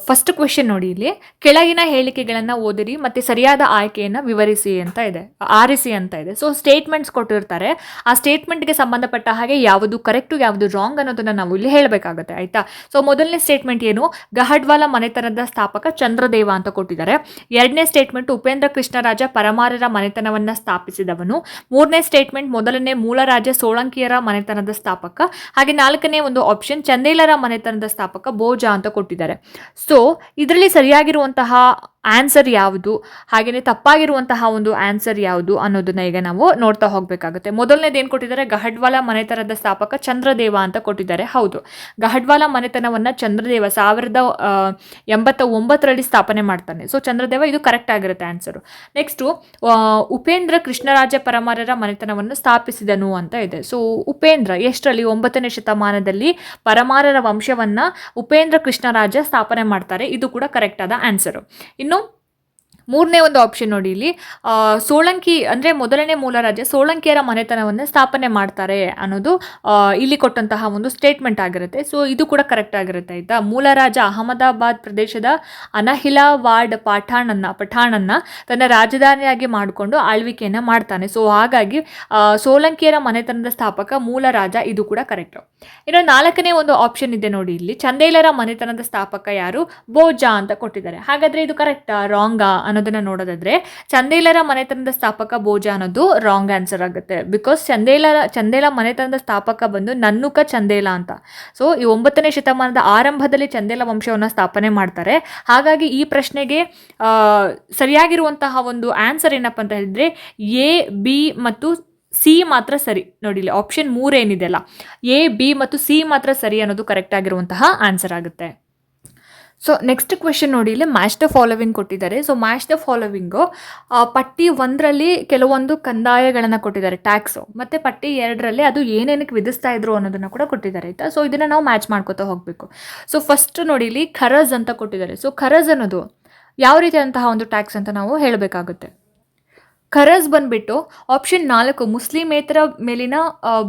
ಫಸ್ಟ್ ಕ್ವೆಶನ್ ನೋಡಿ ಇಲ್ಲಿ. ಕೆಳಗಿನ ಹೇಳಿಕೆಗಳನ್ನು ಓದಿರಿ, ಮತ್ತು ಸರಿಯಾದ ಆಯ್ಕೆಯನ್ನು ವಿವರಿಸಿ ಅಂತ ಇದೆ. ಆರಿಸಿ ಅಂತ ಇದೆ. ಸೊ ಸ್ಟೇಟ್ಮೆಂಟ್ಸ್ ಕೊಟ್ಟಿರ್ತಾರೆ. ಆ ಸ್ಟೇಟ್ಮೆಂಟ್ಗೆ ಸಂಬಂಧಪಟ್ಟ ಹಾಗೆ ಯಾವುದು ಕರೆಕ್ಟು ಯಾವುದು ರಾಂಗ್ ಅನ್ನೋದನ್ನು ನಾವು ಇಲ್ಲಿ ಹೇಳಬೇಕಾಗುತ್ತೆ, ಆಯಿತಾ? ಸೊ ಮೊದಲನೇ ಸ್ಟೇಟ್ಮೆಂಟ್ ಏನು? ಗಹಡ್ವಾಲ ಮನೆತನದ ಸ್ಥಾಪಕ ಚಂದ್ರದೇವ ಅಂತ ಕೊಟ್ಟಿದ್ದಾರೆ. ಎರಡನೇ ಸ್ಟೇಟ್ಮೆಂಟ್ ಉಪೇಂದ್ರ ಕೃಷ್ಣರಾಜ ಪರಮಾರರ ಮನೆತನವನ್ನು ಸ್ಥಾಪಿಸಿದವನು. ಮೂರನೇ ಸ್ಟೇಟ್ಮೆಂಟ್ ಮೊದಲನೇ ಮೂಲರಾಜ ಸೋಳಂಕಿಯರ ಮನೆತನದ ಸ್ಥಾಪಕ. ಹಾಗೆ ನಾಲ್ಕನೇ ಒಂದು ಆಪ್ಷನ್ ಚಂದೇಲರ ಮನೆತನದ ಸ್ಥಾಪಕ ಭೋಜ ಅಂತ ಕೊಟ್ಟಿದ್ದಾರೆ. ಸೊ ಇದರಲ್ಲಿ ಸರಿಯಾಗಿರುವಂತಹ ಆನ್ಸರ್ ಯಾವುದು? ಹಾಗೆಯೇ ತಪ್ಪಾಗಿರುವಂತಹ ಒಂದು ಆನ್ಸರ್ ಯಾವುದು ಅನ್ನೋದನ್ನ ಈಗ ನಾವು ನೋಡ್ತಾ ಹೋಗಬೇಕಾಗುತ್ತೆ. ಮೊದಲನೇದು ಏನು ಕೊಟ್ಟಿದ್ದಾರೆ? ಗಹಡ್ವಾಲ ಮನೆತನದ ಸ್ಥಾಪಕ ಚಂದ್ರದೇವ ಅಂತ ಕೊಟ್ಟಿದ್ದಾರೆ. ಹೌದು. ಗಹಡ್ವಾಲ ಮನೆತನವನ್ನು ಚಂದ್ರದೇವ ಸಾವಿರದ ಎಂಬತ್ತ ಒಂಬತ್ತರಲ್ಲಿ ಸ್ಥಾಪನೆ ಮಾಡ್ತಾನೆ. ಸೊ ಚಂದ್ರದೇವ ಇದು ಕರೆಕ್ಟ್ ಆಗಿರುತ್ತೆ ಆನ್ಸರು ನೆಕ್ಸ್ಟು ಉಪೇಂದ್ರ ಕೃಷ್ಣರಾಜ ಪರಮಾರರ ಮನೆತನವನ್ನು ಸ್ಥಾಪಿಸಿದನು ಅಂತ ಇದೆ. ಸೊ ಉಪೇಂದ್ರ ಎಷ್ಟರಲ್ಲಿ? ಒಂಬತ್ತನೇ ಶತಮಾನದಲ್ಲಿ ಪರಮಾರರ ವಂಶವನ್ನ ಉಪೇಂದ್ರ ಕೃಷ್ಣರಾಜ ಸ್ಥಾಪನೆ ಮಾಡ್ತಾರೆ. ಇದು ಕೂಡ ಕರೆಕ್ಟ್ ಆದ ಆನ್ಸರು ಇನ್ನು ಮೂರನೇ ಒಂದು ಆಪ್ಷನ್ ನೋಡಿ ಇಲ್ಲಿ. ಸೋಳಂಕಿ ಅಂದರೆ ಮೊದಲನೇ ಮೂಲರಾಜ್ಯ ಸೋಳಂಕಿಯರ ಮನೆತನವನ್ನು ಸ್ಥಾಪನೆ ಮಾಡ್ತಾರೆ ಅನ್ನೋದು ಇಲ್ಲಿ ಕೊಟ್ಟಂತಹ ಒಂದು ಸ್ಟೇಟ್ಮೆಂಟ್ ಆಗಿರುತ್ತೆ. ಸೊ ಇದು ಕೂಡ ಕರೆಕ್ಟ್ ಆಗಿರುತ್ತೆ ಆಯಿತಾ? ಮೂಲ ರಾಜ ಅಹಮದಾಬಾದ್ ಪ್ರದೇಶದ ಅನಹಿಲಾವಾಡ್ ಪಠಾಣನ್ನ ಪಠಾಣನ್ನ ತನ್ನ ರಾಜಧಾನಿಯಾಗಿ ಮಾಡಿಕೊಂಡು ಆಳ್ವಿಕೆಯನ್ನು ಮಾಡ್ತಾನೆ. ಸೊ ಹಾಗಾಗಿ ಸೋಲಂಕಿಯರ ಮನೆತನದ ಸ್ಥಾಪಕ ಮೂಲರಾಜ ಇದು ಕೂಡ ಕರೆಕ್ಟ್ ಇನ್ನು ನಾಲ್ಕನೇ ಒಂದು ಆಪ್ಷನ್ ಇದೆ ನೋಡಿ ಇಲ್ಲಿ. ಚಂದೇಲರ ಮನೆತನದ ಸ್ಥಾಪಕ ಯಾರು? ಬೋಜಾ ಅಂತ ಕೊಟ್ಟಿದ್ದಾರೆ. ಹಾಗಾದ್ರೆ ಇದು ಕರೆಕ್ಟಾ ರಾಂಗಾ ಅನ್ನೋದನ್ನ ನೋಡೋದಾದ್ರೆ, ಚಂದೇಲರ ಮನೆತನದ ಸ್ಥಾಪಕ ಭೋಜ ಅನ್ನೋದು ರಾಂಗ್ ಆನ್ಸರ್ ಆಗುತ್ತೆ. ಬಿಕಾಸ್ ಚಂದೇಲರ, ಚಂದೇಲ ಮನೆತನದ ಸ್ಥಾಪಕ ಬಂದು ನನ್ನುಕ ಚಂದೇಲ ಅಂತ. ಸೊ ಈ ಒಂಬತ್ತನೇ ಶತಮಾನದ ಆರಂಭದಲ್ಲಿ ಚಂದೇಲ ವಂಶವನ್ನು ಸ್ಥಾಪನೆ ಮಾಡ್ತಾರೆ. ಹಾಗಾಗಿ ಈ ಪ್ರಶ್ನೆಗೆ ಸರಿಯಾಗಿರುವಂತಹ ಒಂದು ಆನ್ಸರ್ ಏನಪ್ಪ ಅಂತ ಹೇಳಿದ್ರೆ, ಎ, ಬಿ ಮತ್ತು ಸಿ ಮಾತ್ರ ಸರಿ. ನೋಡಿ ಆಪ್ಷನ್ ಮೂರೇನಿದೆಯಲ್ಲ ಎ, ಬಿ ಮತ್ತು ಸಿ ಮಾತ್ರ ಸರಿ ಅನ್ನೋದು ಕರೆಕ್ಟ್ ಆಗಿರುವಂತಹ ಆನ್ಸರ್ ಆಗುತ್ತೆ. ಸೊ ನೆಕ್ಸ್ಟ್ ಕ್ವೆಶನ್ ನೋಡಿ, ಇಲ್ಲಿ ಮ್ಯಾಚ್ ದ ಫಾಲೋವಿಂಗ್ ಕೊಟ್ಟಿದ್ದಾರೆ. ಸೊ ಮ್ಯಾಚ್ ದ ಫಾಲೋವಿಂಗು ಪಟ್ಟಿ ಒಂದರಲ್ಲಿ ಕೆಲವೊಂದು ಕಂದಾಯಗಳನ್ನು ಕೊಟ್ಟಿದ್ದಾರೆ ಟ್ಯಾಕ್ಸು ಮತ್ತು ಪಟ್ಟಿ ಎರಡರಲ್ಲಿ ಅದು ಏನೇನಕ್ಕೆ ವಿಧಿಸ್ತಾ ಇದ್ರು ಅನ್ನೋದನ್ನು ಕೂಡ ಕೊಟ್ಟಿದ್ದಾರೆ, ಆಯಿತಾ? ಸೊ ಇದನ್ನು ನಾವು ಮ್ಯಾಚ್ ಮಾಡ್ಕೋತಾ ಹೋಗಬೇಕು. ಸೊ ಫಸ್ಟ್ ನೋಡಿ, ಇಲ್ಲಿ ಖರಜ್ ಅಂತ ಕೊಟ್ಟಿದ್ದಾರೆ. ಸೊ ಖರಜ್ ಅನ್ನೋದು ಯಾವ ರೀತಿಯಾದಂತಹ ಒಂದು ಟ್ಯಾಕ್ಸ್ ಅಂತ ನಾವು ಹೇಳಬೇಕಾಗುತ್ತೆ? ಖರಜ್ ಬಂದ್ಬಿಟ್ಟು ಆಪ್ಷನ್ ನಾಲ್ಕು, ಮುಸ್ಲಿಮೇತರ ಮೇಲಿನ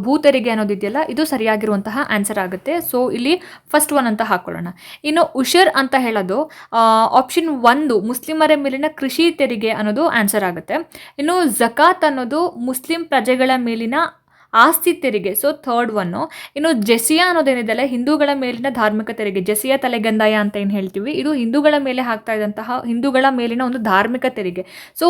ಭೂ ತೆರಿಗೆ ಅನ್ನೋದಿದೆಯಲ್ಲ ಇದು ಸರಿಯಾಗಿರುವಂತಹ ಆನ್ಸರ್ ಆಗುತ್ತೆ. ಸೊ ಇಲ್ಲಿ ಫಸ್ಟ್ ಒನ್ ಅಂತ ಹಾಕೊಳ್ಳೋಣ. ಇನ್ನು ಉಷರ್ ಅಂತ ಹೇಳೋದು ಆಪ್ಷನ್ ಒಂದು, ಮುಸ್ಲಿಮರ ಮೇಲಿನ ಕೃಷಿ ತೆರಿಗೆ ಅನ್ನೋದು ಆನ್ಸರ್ ಆಗುತ್ತೆ. ಇನ್ನು ಜಕಾತ್ ಅನ್ನೋದು ಮುಸ್ಲಿಂ ಪ್ರಜೆಗಳ ಮೇಲಿನ ಆಸ್ತಿ ತೆರಿಗೆ ಸೊ ಥರ್ಡ್ ಒನ್ನು ಇನ್ನು ಜೆಸಿಯಾ ಅನ್ನೋದೇನಿದೆಯಲ್ಲ ಹಿಂದೂಗಳ ಮೇಲಿನ ಧಾರ್ಮಿಕ ತೆರಿಗೆ, ಜೆಸಿಯಾ ತಲೆಗಂದಾಯ ಅಂತ ಏನು ಹೇಳ್ತೀವಿ? ಇದು ಹಿಂದೂಗಳ ಮೇಲೆ ಹಾಕ್ತಾ ಇದ್ದಂತಹ ಹಿಂದೂಗಳ ಮೇಲಿನ ಒಂದು ಧಾರ್ಮಿಕ ತೆರಿಗೆ. So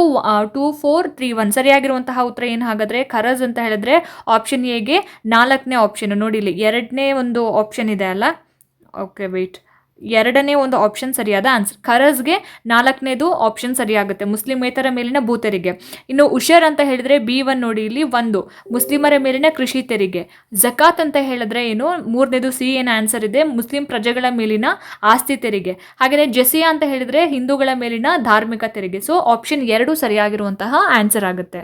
two four three one ಸರಿಯಾಗಿರುವಂತಹ ಉತ್ತರ ಏನು ಹಾಗಾದರೆ? ಖರಜ್ ಅಂತ ಹೇಳಿದ್ರೆ ಆಪ್ಷನ್ ಎಗೆ ನಾಲ್ಕನೇ ಆಪ್ಷನ್ ನೋಡಿ ಇಲ್ಲಿ ಎರಡನೇ ಒಂದು ಆಪ್ಷನ್ ಇದೆ ಅಲ್ಲ? ಓಕೆ ವೆಯ್ಟ್ ಎರಡನೇ ಒಂದು ಆಪ್ಷನ್ ಸರಿಯಾದ ಆನ್ಸರ್ ಖರಜ್ಗೆ ನಾಲ್ಕನೇದು ಆಪ್ಷನ್ ಸರಿಯಾಗುತ್ತೆ, ಮುಸ್ಲಿಮೇತರ ಮೇಲಿನ ಭೂ ತೆರಿಗೆ ಇನ್ನು ಉಷರ್ ಅಂತ ಹೇಳಿದ್ರೆ ಬಿ ಒನ್ ನೋಡಿ ಇಲ್ಲಿ ಒಂದು, ಮುಸ್ಲಿಮರ ಮೇಲಿನ ಕೃಷಿ ತೆರಿಗೆ ಜಕಾತ್ ಅಂತ ಹೇಳಿದ್ರೆ ಏನು, ಮೂರನೇದು ಸಿ ಏನು ಆನ್ಸರ್ ಇದೆ, ಮುಸ್ಲಿಂ ಪ್ರಜೆಗಳ ಮೇಲಿನ ಆಸ್ತಿ ತೆರಿಗೆ. ಹಾಗೆಯೇ ಜೆಸಿಯಾ ಅಂತ ಹೇಳಿದ್ರೆ ಹಿಂದೂಗಳ ಮೇಲಿನ ಧಾರ್ಮಿಕ ತೆರಿಗೆ. ಸೊ ಆಪ್ಷನ್ ಎರಡು ಸರಿಯಾಗಿರುವಂತಹ ಆನ್ಸರ್ ಆಗುತ್ತೆ.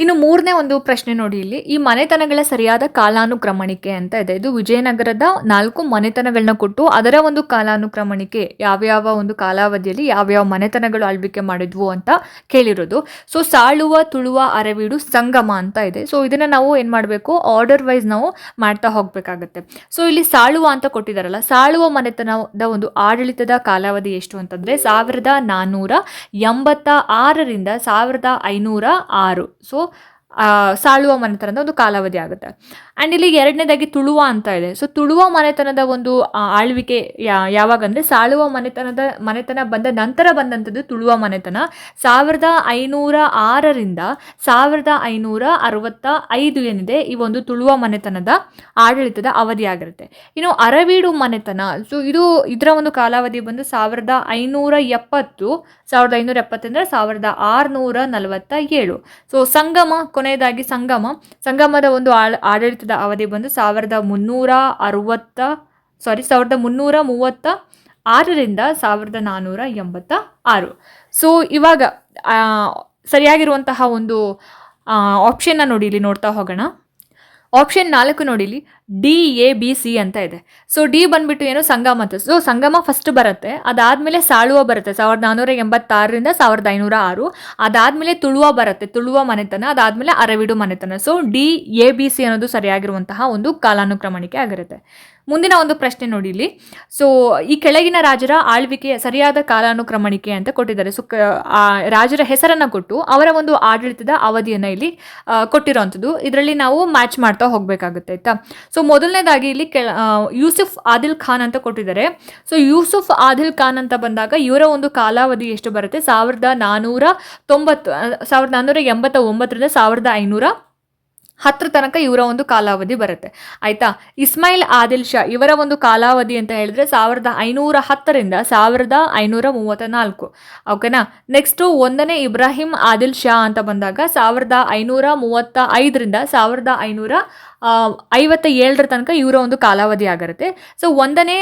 ಇನ್ನು ಮೂರನೇ ಒಂದು ಪ್ರಶ್ನೆ ನೋಡಿ ಇಲ್ಲಿ. ಈ ಮನೆತನಗಳ ಸರಿಯಾದ ಕಾಲಾನುಕ್ರಮಣಿಕೆ ಅಂತ ಇದೆ. ಇದು ವಿಜಯನಗರದ ನಾಲ್ಕು ಮನೆತನಗಳನ್ನ ಕೊಟ್ಟು ಅದರ ಒಂದು ಕಾಲಾನುಕ್ರಮಣಿಕೆ ಯಾವ್ಯಾವ ಒಂದು ಕಾಲಾವಧಿಯಲ್ಲಿ ಯಾವ್ಯಾವ ಮನೆತನಗಳು ಆಳ್ವಿಕೆ ಮಾಡಿದ್ವು ಅಂತ ಕೇಳಿರೋದು. ಸೊ ಸಾಳುವ, ತುಳುವ, ಅರವೀಡು, ಸಂಗಮ ಅಂತ ಇದೆ. ಸೊ ಇದನ್ನ ನಾವು ಏನು ಮಾಡಬೇಕು? ಆರ್ಡರ್ ವೈಸ್ ನಾವು ಮಾಡ್ತಾ ಹೋಗಬೇಕಾಗತ್ತೆ. ಸೊ ಇಲ್ಲಿ ಸಾಳುವ ಅಂತ ಕೊಟ್ಟಿದ್ದಾರಲ್ಲ ಸಾಳುವ ಮನೆತನದ ಒಂದು ಆಡಳಿತದ ಕಾಲಾವಧಿ ಎಷ್ಟು ಅಂತಂದ್ರೆ ಸಾವಿರದ ನಾನ್ನೂರ ಎಂಬತ್ತ ಆರರಿಂದ ಸಾವಿರದ ಐನೂರ ಆರು. ಸೊ ಸಾಳುವ ಮನೆತನದ ಒಂದು ಕಾಲಾವಧಿ ಆಗುತ್ತೆ. ಆ್ಯಂಡ್ ಇಲ್ಲಿ ಎರಡನೇದಾಗಿ ತುಳುವ ಅಂತ ಇದೆ. ಸೊ ತುಳುವ ಮನೆತನದ ಒಂದು ಆಳ್ವಿಕೆ ಯಾ- ಯಾವಾಗ ಅಂದರೆ ಸಾಳುವ ಮನೆತನದ, ಮನೆತನ ಬಂದ ನಂತರ ಬಂದಂಥದ್ದು ತುಳುವ ಮನೆತನ. ಸಾವಿರದ ಐನೂರ ಆರರಿಂದ ಸಾವಿರದ ಐನೂರ ಅರವತ್ತ ಐದು ಏನಿದೆ, ಈ ಒಂದು ತುಳುವ ಮನೆತನದ ಆಡಳಿತದ ಅವಧಿಯಾಗಿರುತ್ತೆ. ಇನ್ನು ಅರವೀಡು ಮನೆತನ ಸೊ ಇದು ಇದರ ಒಂದು ಕಾಲಾವಧಿ ಬಂದು ಸಾವಿರದ ಐನೂರ ಎಪ್ಪತ್ತು, ಸಾವಿರದ ಐನೂರ ಎಪ್ಪತ್ತಂದರೆ ಸಾವಿರದ ಆರುನೂರ ನಲವತ್ತ ಏಳು. ಸೊ ಸಂಗಮ, ಕೊನೆಯದಾಗಿ ಸಂಗಮ, ಸಂಗಮದ ಒಂದು ಆಳ್ ಆಡಳಿತದ ಅವಧಿ ಬಂದು ಸಾವಿರದ ಮುನ್ನೂರ ಅರವತ್ತ ಸಾರಿ ಸಾವಿರದ ಮುನ್ನೂರ ಮೂವತ್ತ ಆರರಿಂದ ಸಾವಿರದ ನಾನ್ನೂರ ಎಂಬತ್ತ ಆರು. ಸೊ ಇವಾಗ ಸರಿಯಾಗಿರುವಂತಹ ಒಂದು ಆಪ್ಷನ್ನ ನೋಡಿ, ಇಲ್ಲಿ ನೋಡ್ತಾ ಹೋಗೋಣ. ಆಪ್ಷನ್ ನಾಲ್ಕು ನೋಡಿಲಿ ಡಿ, ಎ, ಬಿ, ಸಿ ಅಂತ ಇದೆ. ಸೊ ಡಿ ಬಂದ್ಬಿಟ್ಟು ಏನು? ಸಂಗಮ ಅಂತ. ಸೊ ಸಂಗಮ ಫಸ್ಟ್ ಬರುತ್ತೆ. ಅದಾದಮೇಲೆ ಸಾಳುವ ಬರುತ್ತೆ. ಸಾವಿರದ ನಾನ್ನೂರ ಎಂಬತ್ತಾರರಿಂದ ಸಾವಿರದ ಐನೂರ ಆರು. ಅದಾದಮೇಲೆ ತುಳುವ ಬರುತ್ತೆ. ತುಳುವ ಮನೆತನ, ಅದಾದಮೇಲೆ ಅರವಿಡು ಮನೆತನ. So D, A, B, C ಅನ್ನೋದು ಸರಿಯಾಗಿರುವಂತಹ ಒಂದು ಕಾಲಾನುಕ್ರಮಣಿಕೆ ಆಗಿರುತ್ತೆ. ಮುಂದಿನ ಒಂದು ಪ್ರಶ್ನೆ ನೋಡಿ ಇಲ್ಲಿ. ಸೊ ಈ ಕೆಳಗಿನ ರಾಜರ ಆಳ್ವಿಕೆಯ ಸರಿಯಾದ ಕಾಲಾನುಕ್ರಮಣಿಕೆ ಅಂತ ಕೊಟ್ಟಿದ್ದಾರೆ. ಸೊ ರಾಜರ ಹೆಸರನ್ನು ಕೊಟ್ಟು ಅವರ ಒಂದು ಆಡಳಿತದ ಅವಧಿಯನ್ನು ಇಲ್ಲಿ ಕೊಟ್ಟಿರೋವಂಥದ್ದು. ಇದರಲ್ಲಿ ನಾವು ಮ್ಯಾಚ್ ಮಾಡ್ತಾ ಹೋಗಬೇಕಾಗುತ್ತೆ, ಆಯ್ತಾ? ಸೊ ಮೊದಲನೇದಾಗಿ ಇಲ್ಲಿ ಕೆ ಯೂಸುಫ್ ಆದಿಲ್ ಖಾನ್ ಅಂತ ಕೊಟ್ಟಿದ್ದಾರೆ. ಸೊ ಯೂಸುಫ್ ಆದಿಲ್ ಖಾನ್ ಅಂತ ಬಂದಾಗ ಇವರ ಒಂದು ಕಾಲಾವಧಿ ಎಷ್ಟು ಬರುತ್ತೆ? ಸಾವಿರದ ನಾನ್ನೂರ ತೊಂಬತ್ತು ಸಾವಿರದ ನಾನ್ನೂರ ಎಂಬತ್ತ ಒಂಬತ್ತರಿಂದ ಸಾವಿರದ ಐನೂರ ಹತ್ತರ ತನಕ ಇವರ ಒಂದು ಕಾಲಾವಧಿ ಬರುತ್ತೆ. ಆಯ್ತಾ? ಇಸ್ಮಾಯಿಲ್ ಆದಿಲ್ ಶಾ ಇವರ ಒಂದು ಕಾಲಾವಧಿ ಅಂತ ಹೇಳಿದ್ರೆ ಸಾವಿರದ ಐನೂರ ಹತ್ತರಿಂದ ಸಾವಿರದ ಐನೂರ ಮೂವತ್ತ ನಾಲ್ಕು ಓಕೆನಾ? ನೆಕ್ಸ್ಟು ಒಂದನೇ ಇಬ್ರಾಹಿಂ ಆದಿಲ್ ಶಾ ಅಂತ ಬಂದಾಗ ಸಾವಿರದ ಐನೂರ ಮೂವತ್ತ ಐದರಿಂದ ಸಾವಿರದ ಐನೂರ ಐವತ್ತ ಏಳರ ತನಕ ಇವರ ಒಂದು ಕಾಲಾವಧಿ ಆಗಿರುತ್ತೆ. ಸೊ ಒಂದನೇ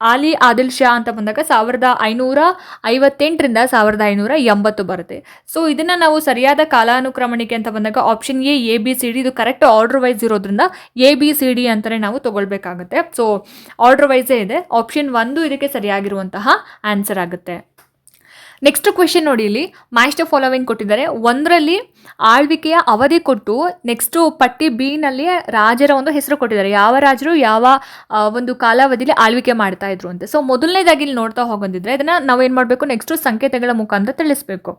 ಆಲಿ ಆದಿಲ್ ಶಾ ಅಂತ ಬಂದಾಗ ಸಾವಿರದ ಐನೂರ ಐವತ್ತೆಂಟರಿಂದ ಸಾವಿರದ ಐನೂರ ಎಂಬತ್ತು ಬರುತ್ತೆ. ಸೊ ಇದನ್ನು ನಾವು ಸರಿಯಾದ ಕಾಲಾನುಕ್ರಮಣಿಕೆ ಅಂತ ಬಂದಾಗ option A A B C D ಇದು ಕರೆಕ್ಟ್ ಆರ್ಡರ್ ವೈಸ್ ಇರೋದ್ರಿಂದ ಎ ಬಿ ಸಿ ಡಿ ಅಂತಲೇ ನಾವು ತೊಗೊಳ್ಬೇಕಾಗುತ್ತೆ. ಸೊ ಆರ್ಡರ್ ವೈಸೇ ಇದೆ. ಆಪ್ಷನ್ ಒಂದು ಇದಕ್ಕೆ ಸರಿಯಾಗಿರುವಂತಹ ಆನ್ಸರ್ ಆಗುತ್ತೆ. ನೆಕ್ಸ್ಟ್ ಕ್ವೆಶನ್ ನೋಡಿ ಇಲ್ಲಿ. ಮ್ಯಾಚ್ ಫಾಲೋವಿಂಗ್ ಕೊಟ್ಟಿದ್ದಾರೆ. ಒಂದರಲ್ಲಿ ಆಳ್ವಿಕೆಯ ಅವಧಿ ಕೊಟ್ಟು ನೆಕ್ಸ್ಟು ಪಟ್ಟಿ ಬಿ ನಲ್ಲಿ ರಾಜರ ಒಂದು ಹೆಸರು ಕೊಟ್ಟಿದ್ದಾರೆ. ಯಾವ ರಾಜರು ಯಾವ ಒಂದು ಕಾಲಾವಧಿಯಲ್ಲಿ ಆಳ್ವಿಕೆ ಮಾಡ್ತಾ ಇದ್ರು ಅಂತ. ಸೊ ಮೊದಲನೇದಾಗಿ ಇಲ್ಲಿ ನೋಡ್ತಾ ಹೋಗೋದಿದ್ರೆ ಇದನ್ನ ನಾವೇನು ಮಾಡಬೇಕು? ನೆಕ್ಸ್ಟು ಸಂಕೇತಗಳ ಮುಖಾಂತರ ತಿಳಿಸ್ಬೇಕು.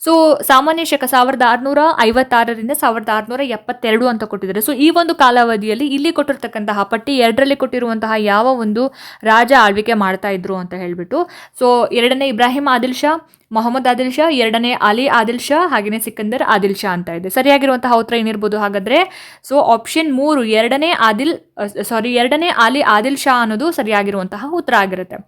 ಸೊ ಸಾಮಾನ್ಯ ಶಕ ಸಾವಿರದ ಆರುನೂರ ಐವತ್ತಾರರಿಂದ ಸಾವಿರದ ಆರುನೂರ ಎಪ್ಪತ್ತೆರಡು ಅಂತ ಕೊಟ್ಟಿದ್ದಾರೆ. ಸೊ ಈ ಒಂದು ಕಾಲಾವಧಿಯಲ್ಲಿ ಇಲ್ಲಿ ಕೊಟ್ಟಿರ್ತಕ್ಕಂತಹ ಪಟ್ಟಿ ಎರಡರಲ್ಲಿ ಕೊಟ್ಟಿರುವಂತಹ ಯಾವ ಒಂದು ರಾಜ ಆಳ್ವಿಕೆ ಮಾಡ್ತಾ ಇದ್ರು ಅಂತ ಹೇಳ್ಬಿಟ್ಟು ಸೊ ಎರಡನೇ ಇಬ್ರಾಹಿಂ ಆದಿಲ್ ಶಾ, ಮೊಹಮ್ಮದ್ ಆದಿಲ್ ಶಾ, ಎರಡನೇ ಅಲಿ ಆದಿಲ್ ಶಾ, ಹಾಗೆಯೇ ಸಿಕಂದರ್ ಆದಿಲ್ ಶಾ ಅಂತ ಇದೆ. ಸರಿಯಾಗಿರುವಂತಹ ಉತ್ತರ ಏನಿರ್ಬೋದು ಹಾಗಾದರೆ? ಸೊ ಆಪ್ಷನ್ ಮೂರು, ಎರಡನೇ ಆದಿಲ್ ಸಾರಿ ಎರಡನೇ ಅಲಿ ಆದಿಲ್ ಶಾ ಅನ್ನೋದು ಸರಿಯಾಗಿರುವಂತಹ ಉತ್ತರ ಆಗಿರುತ್ತೆ.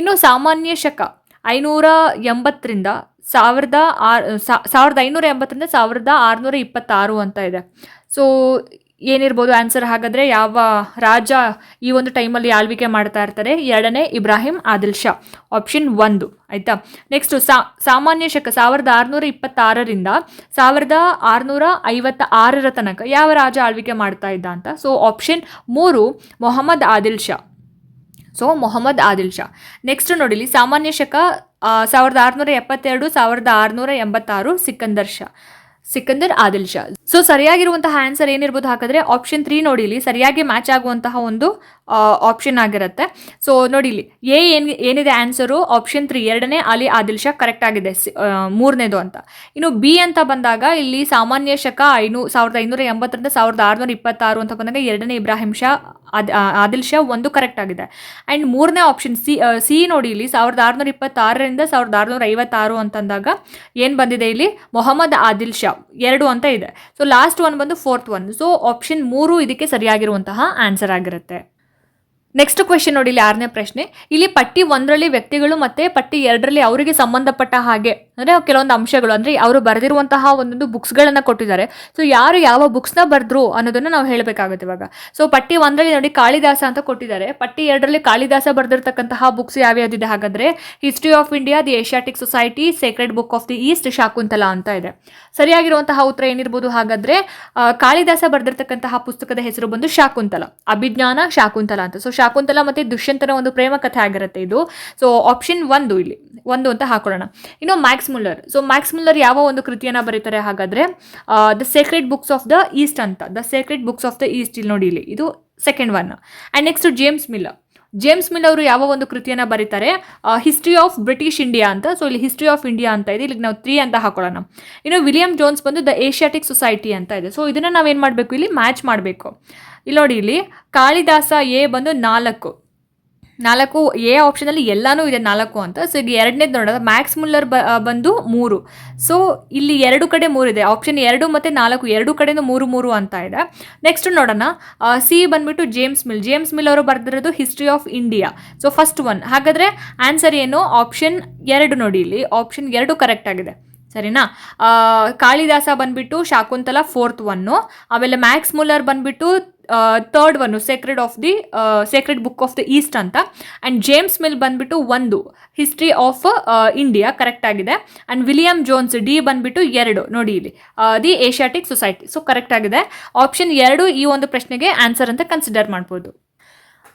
ಇನ್ನು ಸಾಮಾನ್ಯ ಶಕ ಐನೂರ ಎಂಬತ್ತರಿಂದ ಸಾವಿರದ ಆರು ಸಾವಿರದ ಐನೂರ ಎಂಬತ್ತರಿಂದ ಸಾವಿರದ ಆರುನೂರ ಇಪ್ಪತ್ತಾರು ಅಂತ ಇದೆ. ಸೊ ಏನಿರ್ಬೋದು ಆನ್ಸರ್ ಹಾಗಾದರೆ ಯಾವ ರಾಜ ಈ ಒಂದು ಟೈಮಲ್ಲಿ ಆಳ್ವಿಕೆ ಮಾಡ್ತಾ ಇರ್ತಾರೆ? ಎರಡನೇ, ಇಬ್ರಾಹಿಂ, ಆದಿಲ್ ಶಾ. ಆಪ್ಷನ್ ಒಂದು. ಆಯಿತಾ? ನೆಕ್ಸ್ಟು ಸಾಮಾನ್ಯ ಶಕ, ಸಾವಿರದ ಆರುನೂರ ಇಪ್ಪತ್ತಾರರಿಂದ ಸಾವಿರದ ಆರುನೂರ ಐವತ್ತ ಆರರ ತನಕ ಯಾವ ರಾಜ ಆಳ್ವಿಕೆ ಮಾಡ್ತಾ ಇದ್ದ ಅಂತ? ಸೊ ಆಪ್ಷನ್ ಮೂರು, ಮೊಹಮ್ಮದ್ ಆದಿಲ್ ಶಾ. ಸೊ ಮೊಹಮ್ಮದ್ ಆದಿಲ್ ಶಾ. ನೆಕ್ಸ್ಟ್ ನೋಡಿಲಿ, ಸಾಮಾನ್ಯ ಶಕ ಸಾವಿರದ ಆರುನೂರ ಎಪ್ಪತ್ತೆರಡು, ಸಾವಿರದ ಆರುನೂರ ಎಂಬತ್ತಾರು, ಸಿಕಂದರ್ ಶಾ, ಸಿಕಂದರ್ ಆದಿಲ್ ಶಾ. ಸೊ ಸರಿಯಾಗಿರುವಂತಹ ಆನ್ಸರ್ ಏನಿರ್ಬೋದು ಹಾಕಿದ್ರೆ ಆಪ್ಷನ್ ತ್ರೀ ಇಲ್ಲಿ ಸರಿಯಾಗಿ ಮ್ಯಾಚ್ ಆಗುವಂತಹ ಒಂದು ಆಪ್ಷನ್ ಆಗಿರುತ್ತೆ. ಸೊ ನೋಡಿಲಿ ಎ ಏನ್, ಏನಿದೆ ಆನ್ಸರು ಆಪ್ಷನ್ ತ್ರೀ ಎರಡನೇ ಅಲಿ ಆದಿಲ್ ಶಾ ಕರೆಕ್ಟ್ ಆಗಿದೆ ಮೂರನೇದು ಅಂತ. ಇನ್ನು ಬಿ ಅಂತ ಬಂದಾಗ, ಇಲ್ಲಿ ಸಾಮಾನ್ಯ ಶಕ ಐನೂ, ಸಾವಿರದ ಐನೂರ ಎಂಬತ್ತರಿಂದ ಸಾವಿರದ ಆರುನೂರ ಇಪ್ಪತ್ತಾರು ಅಂತ ಬಂದಾಗ ಎರಡನೇ ಇಬ್ರಾಹಿಂ ಶಾ ಆ, ಆದಿಲ್ ಶಾ ಒಂದು ಕರೆಕ್ಟ್ ಆಗಿದೆ. ಆ್ಯಂಡ್ ಮೂರನೇ ಆಪ್ಷನ್ ಸಿ ಸಿ ನೋಡಿ ಇಲ್ಲಿ ಸಾವಿರದ ಆರುನೂರ ಇಪ್ಪತ್ತಾರರಿಂದ ಸಾವಿರದ ಆರುನೂರ ಐವತ್ತಾರು ಅಂತಂದಾಗ ಏನು ಬಂದಿದೆ ಇಲ್ಲಿ? ಮೊಹಮ್ಮದ್ ಆದಿಲ್ ಶಾ ಎರಡು ಅಂತ ಇದೆ. ಸೊ ಲಾಸ್ಟ್ ಒನ್ ಬಂದು ಫೋರ್ತ್ ಒನ್ ಸೊ ಆಪ್ಷನ್ ಮೂರು ಇದಕ್ಕೆ ಸರಿಯಾಗಿರುವಂತಹ ಆನ್ಸರ್ ಆಗಿರುತ್ತೆ. ನೆಕ್ಸ್ಟ್ ಕ್ವೆಶನ್ ನೋಡಿ ಇಲ್ಲಿ ಆರನೇ ಪ್ರಶ್ನೆ. ಇಲ್ಲಿ ಪಟ್ಟಿ ಒಂದರಲ್ಲಿ ವ್ಯಕ್ತಿಗಳು ಮತ್ತು ಪಟ್ಟಿ ಎರಡರಲ್ಲಿ ಅವರಿಗೆ ಸಂಬಂಧಪಟ್ಟ ಹಾಗೆ ಅಂದರೆ ಕೆಲವೊಂದು ಅಂಶಗಳು, ಅಂದರೆ ಅವರು ಬರೆದಿರುವಂತಹ ಒಂದೊಂದು ಬುಕ್ಸ್ಗಳನ್ನು ಕೊಟ್ಟಿದ್ದಾರೆ. ಸೊ ಯಾರು ಯಾವ ಬುಕ್ಸ್ನ ಬರೆದ್ರು ಅನ್ನೋದನ್ನು ನಾವು ಹೇಳಬೇಕಾಗುತ್ತೆ ಇವಾಗ. ಸೊ ಪಟ್ಟಿ ಒಂದರಲ್ಲಿ ನೋಡಿ ಕಾಳಿದಾಸ ಅಂತ ಕೊಟ್ಟಿದ್ದಾರೆ. ಪಟ್ಟಿ ಎರಡರಲ್ಲಿ ಕಾಳಿದಾಸ ಬರೆದಿರ್ತಕ್ಕಂತಹ ಬುಕ್ಸ್ ಯಾವ್ಯಾವ್ದಿದೆ ಹಾಗಾದರೆ? History of India the Asiatic society sacred book of the east Shakuntala ಅಂತ ಇದೆ. ಸರಿಯಾಗಿರುವಂತಹ ಉತ್ತರ ಏನಿರ್ಬೋದು ಹಾಗಾದ್ರೆ? ಕಾಳಿದಾಸ ಬರೆದಿರ್ತಕ್ಕಂತಹ ಪುಸ್ತಕದ ಹೆಸರು ಬಂದು ಶಾಕುಂತಲ. ಅಭಿಜ್ಞಾನ ಶಾಕುಂತಲ ಅಂತ. ಸೊ ಶಾಕುಂತಲ ಮತ್ತು ದುಷ್ಯಂತನ ಒಂದು ಪ್ರೇಮ ಕಥೆ ಆಗಿರುತ್ತೆ ಇದು. ಸೊ ಆಪ್ಷನ್ ಒಂದು ಇಲ್ಲಿ. ಒಂದು ಅಂತ ಹಾಕೊಳ್ಳೋಣ. ಇನ್ನು Max Muller so Max Muller ಯಾವ ಒಂದು ಕೃತಿಯನ್ನ ಬರೀತಾರೆ ಹಾಗಾದ್ರೆ the sacred books of the east ಅಂತ. The sacred books of the east ಇಲ್ಲಿ ನೋಡಿ ಇಲ್ಲಿ. ಇದು second one and next James Miller James Mill ಅವರು ಯಾವ ಒಂದು ಕೃತಿಯನ್ನು ಬರೀತಾರೆ? ಹಿಸ್ಟ್ರಿ ಆಫ್ ಬ್ರಿಟಿಷ್ ಇಂಡಿಯಾ ಅಂತ. ಸೊ ಇಲ್ಲಿ ಹಿಸ್ಟ್ರಿ ಆಫ್ ಇಂಡಿಯಾ ಅಂತ ಇದೆ. ಇಲ್ಲಿಗೆ ನಾವು ತ್ರೀ ಅಂತ ಹಾಕೊಳ್ಳೋಣ. ಇನ್ನು ವಿಲಿಯಂ ಜೋನ್ಸ್ ಬಂದು ದ ಏಷ್ಯಾಟಿಕ್ ಸೊಸೈಟಿ ಅಂತ ಇದೆ. ಸೊ ಇದನ್ನು ನಾವೇನು ಮಾಡಬೇಕು ಇಲ್ಲಿ? ಮ್ಯಾಚ್ ಮಾಡಬೇಕು. ಇಲ್ಲಿ ನೋಡಿ ಇಲ್ಲಿ ಕಾಳಿದಾಸ ಎ ಬಂದು ನಾಲ್ಕು. ನಾಲ್ಕು ಎ ಆಪ್ಷನಲ್ಲಿ ಎಲ್ಲನೂ ಇದೆ ನಾಲ್ಕು ಅಂತ. ಸೊ ಈಗ ಎರಡನೇದು ನೋಡೋದು ಮ್ಯಾಕ್ಸ್ ಮುಲ್ಲರ್ ಬ ಬಂದು ಮೂರು. ಸೊ ಇಲ್ಲಿ ಎರಡು ಕಡೆ ಮೂರಿದೆ ಆಪ್ಷನ್ ಎರಡು ಮತ್ತು ನಾಲ್ಕು. ಎರಡು ಕಡೆಯೂ ಮೂರು ಮೂರು ಅಂತ ಇದೆ. ನೆಕ್ಸ್ಟ್ ನೋಡೋಣ. ಸಿ ಬಂದ್ಬಿಟ್ಟು ಜೇಮ್ಸ್ ಮಿಲ್ ಜೇಮ್ಸ್ ಮಿಲ್ ಅವರು ಬರೆದಿರೋದು history of India so first one ಹಾಗಾದರೆ ಆನ್ಸರ್ ಏನು? ಆಪ್ಷನ್ ಎರಡು ನೋಡಿ ಇಲ್ಲಿ. ಆಪ್ಷನ್ ಎರಡು ಕರೆಕ್ಟ್ ಆಗಿದೆ. ಸರಿನಾ? ಕಾಳಿದಾಸ ಬಂದ್ಬಿಟ್ಟು ಶಾಕುಂತಲ ಫೋರ್ತ್ ಒನ್ನು ಆಮೇಲೆ ಮ್ಯಾಕ್ಸ್ ಮುಲ್ಲರ್ ಬಂದ್ಬಿಟ್ಟು third one sacred of the sacred book of the east ಅಂತ. ಆ್ಯಂಡ್ ಜೇಮ್ಸ್ ಮಿಲ್ ಬಂದ್ಬಿಟ್ಟು ಒಂದು. ಹಿಸ್ಟ್ರಿ ಆಫ್ ಇಂಡಿಯಾ ಕರೆಕ್ಟ್ ಆಗಿದೆ. ಆ್ಯಂಡ್ ವಿಲಿಯಂ ಜೋನ್ಸ್ ಡಿ ಬಂದ್ಬಿಟ್ಟು ಎರಡು. ನೋಡಿ ಇಲ್ಲಿ. The Asiatic society so correct ಆಗಿದೆ. ಆಪ್ಷನ್ ಎರಡು ಈ ಒಂದು ಪ್ರಶ್ನೆಗೆ ಆನ್ಸರ್ ಅಂತ ಕನ್ಸಿಡರ್ ಮಾಡ್ಬೋದು.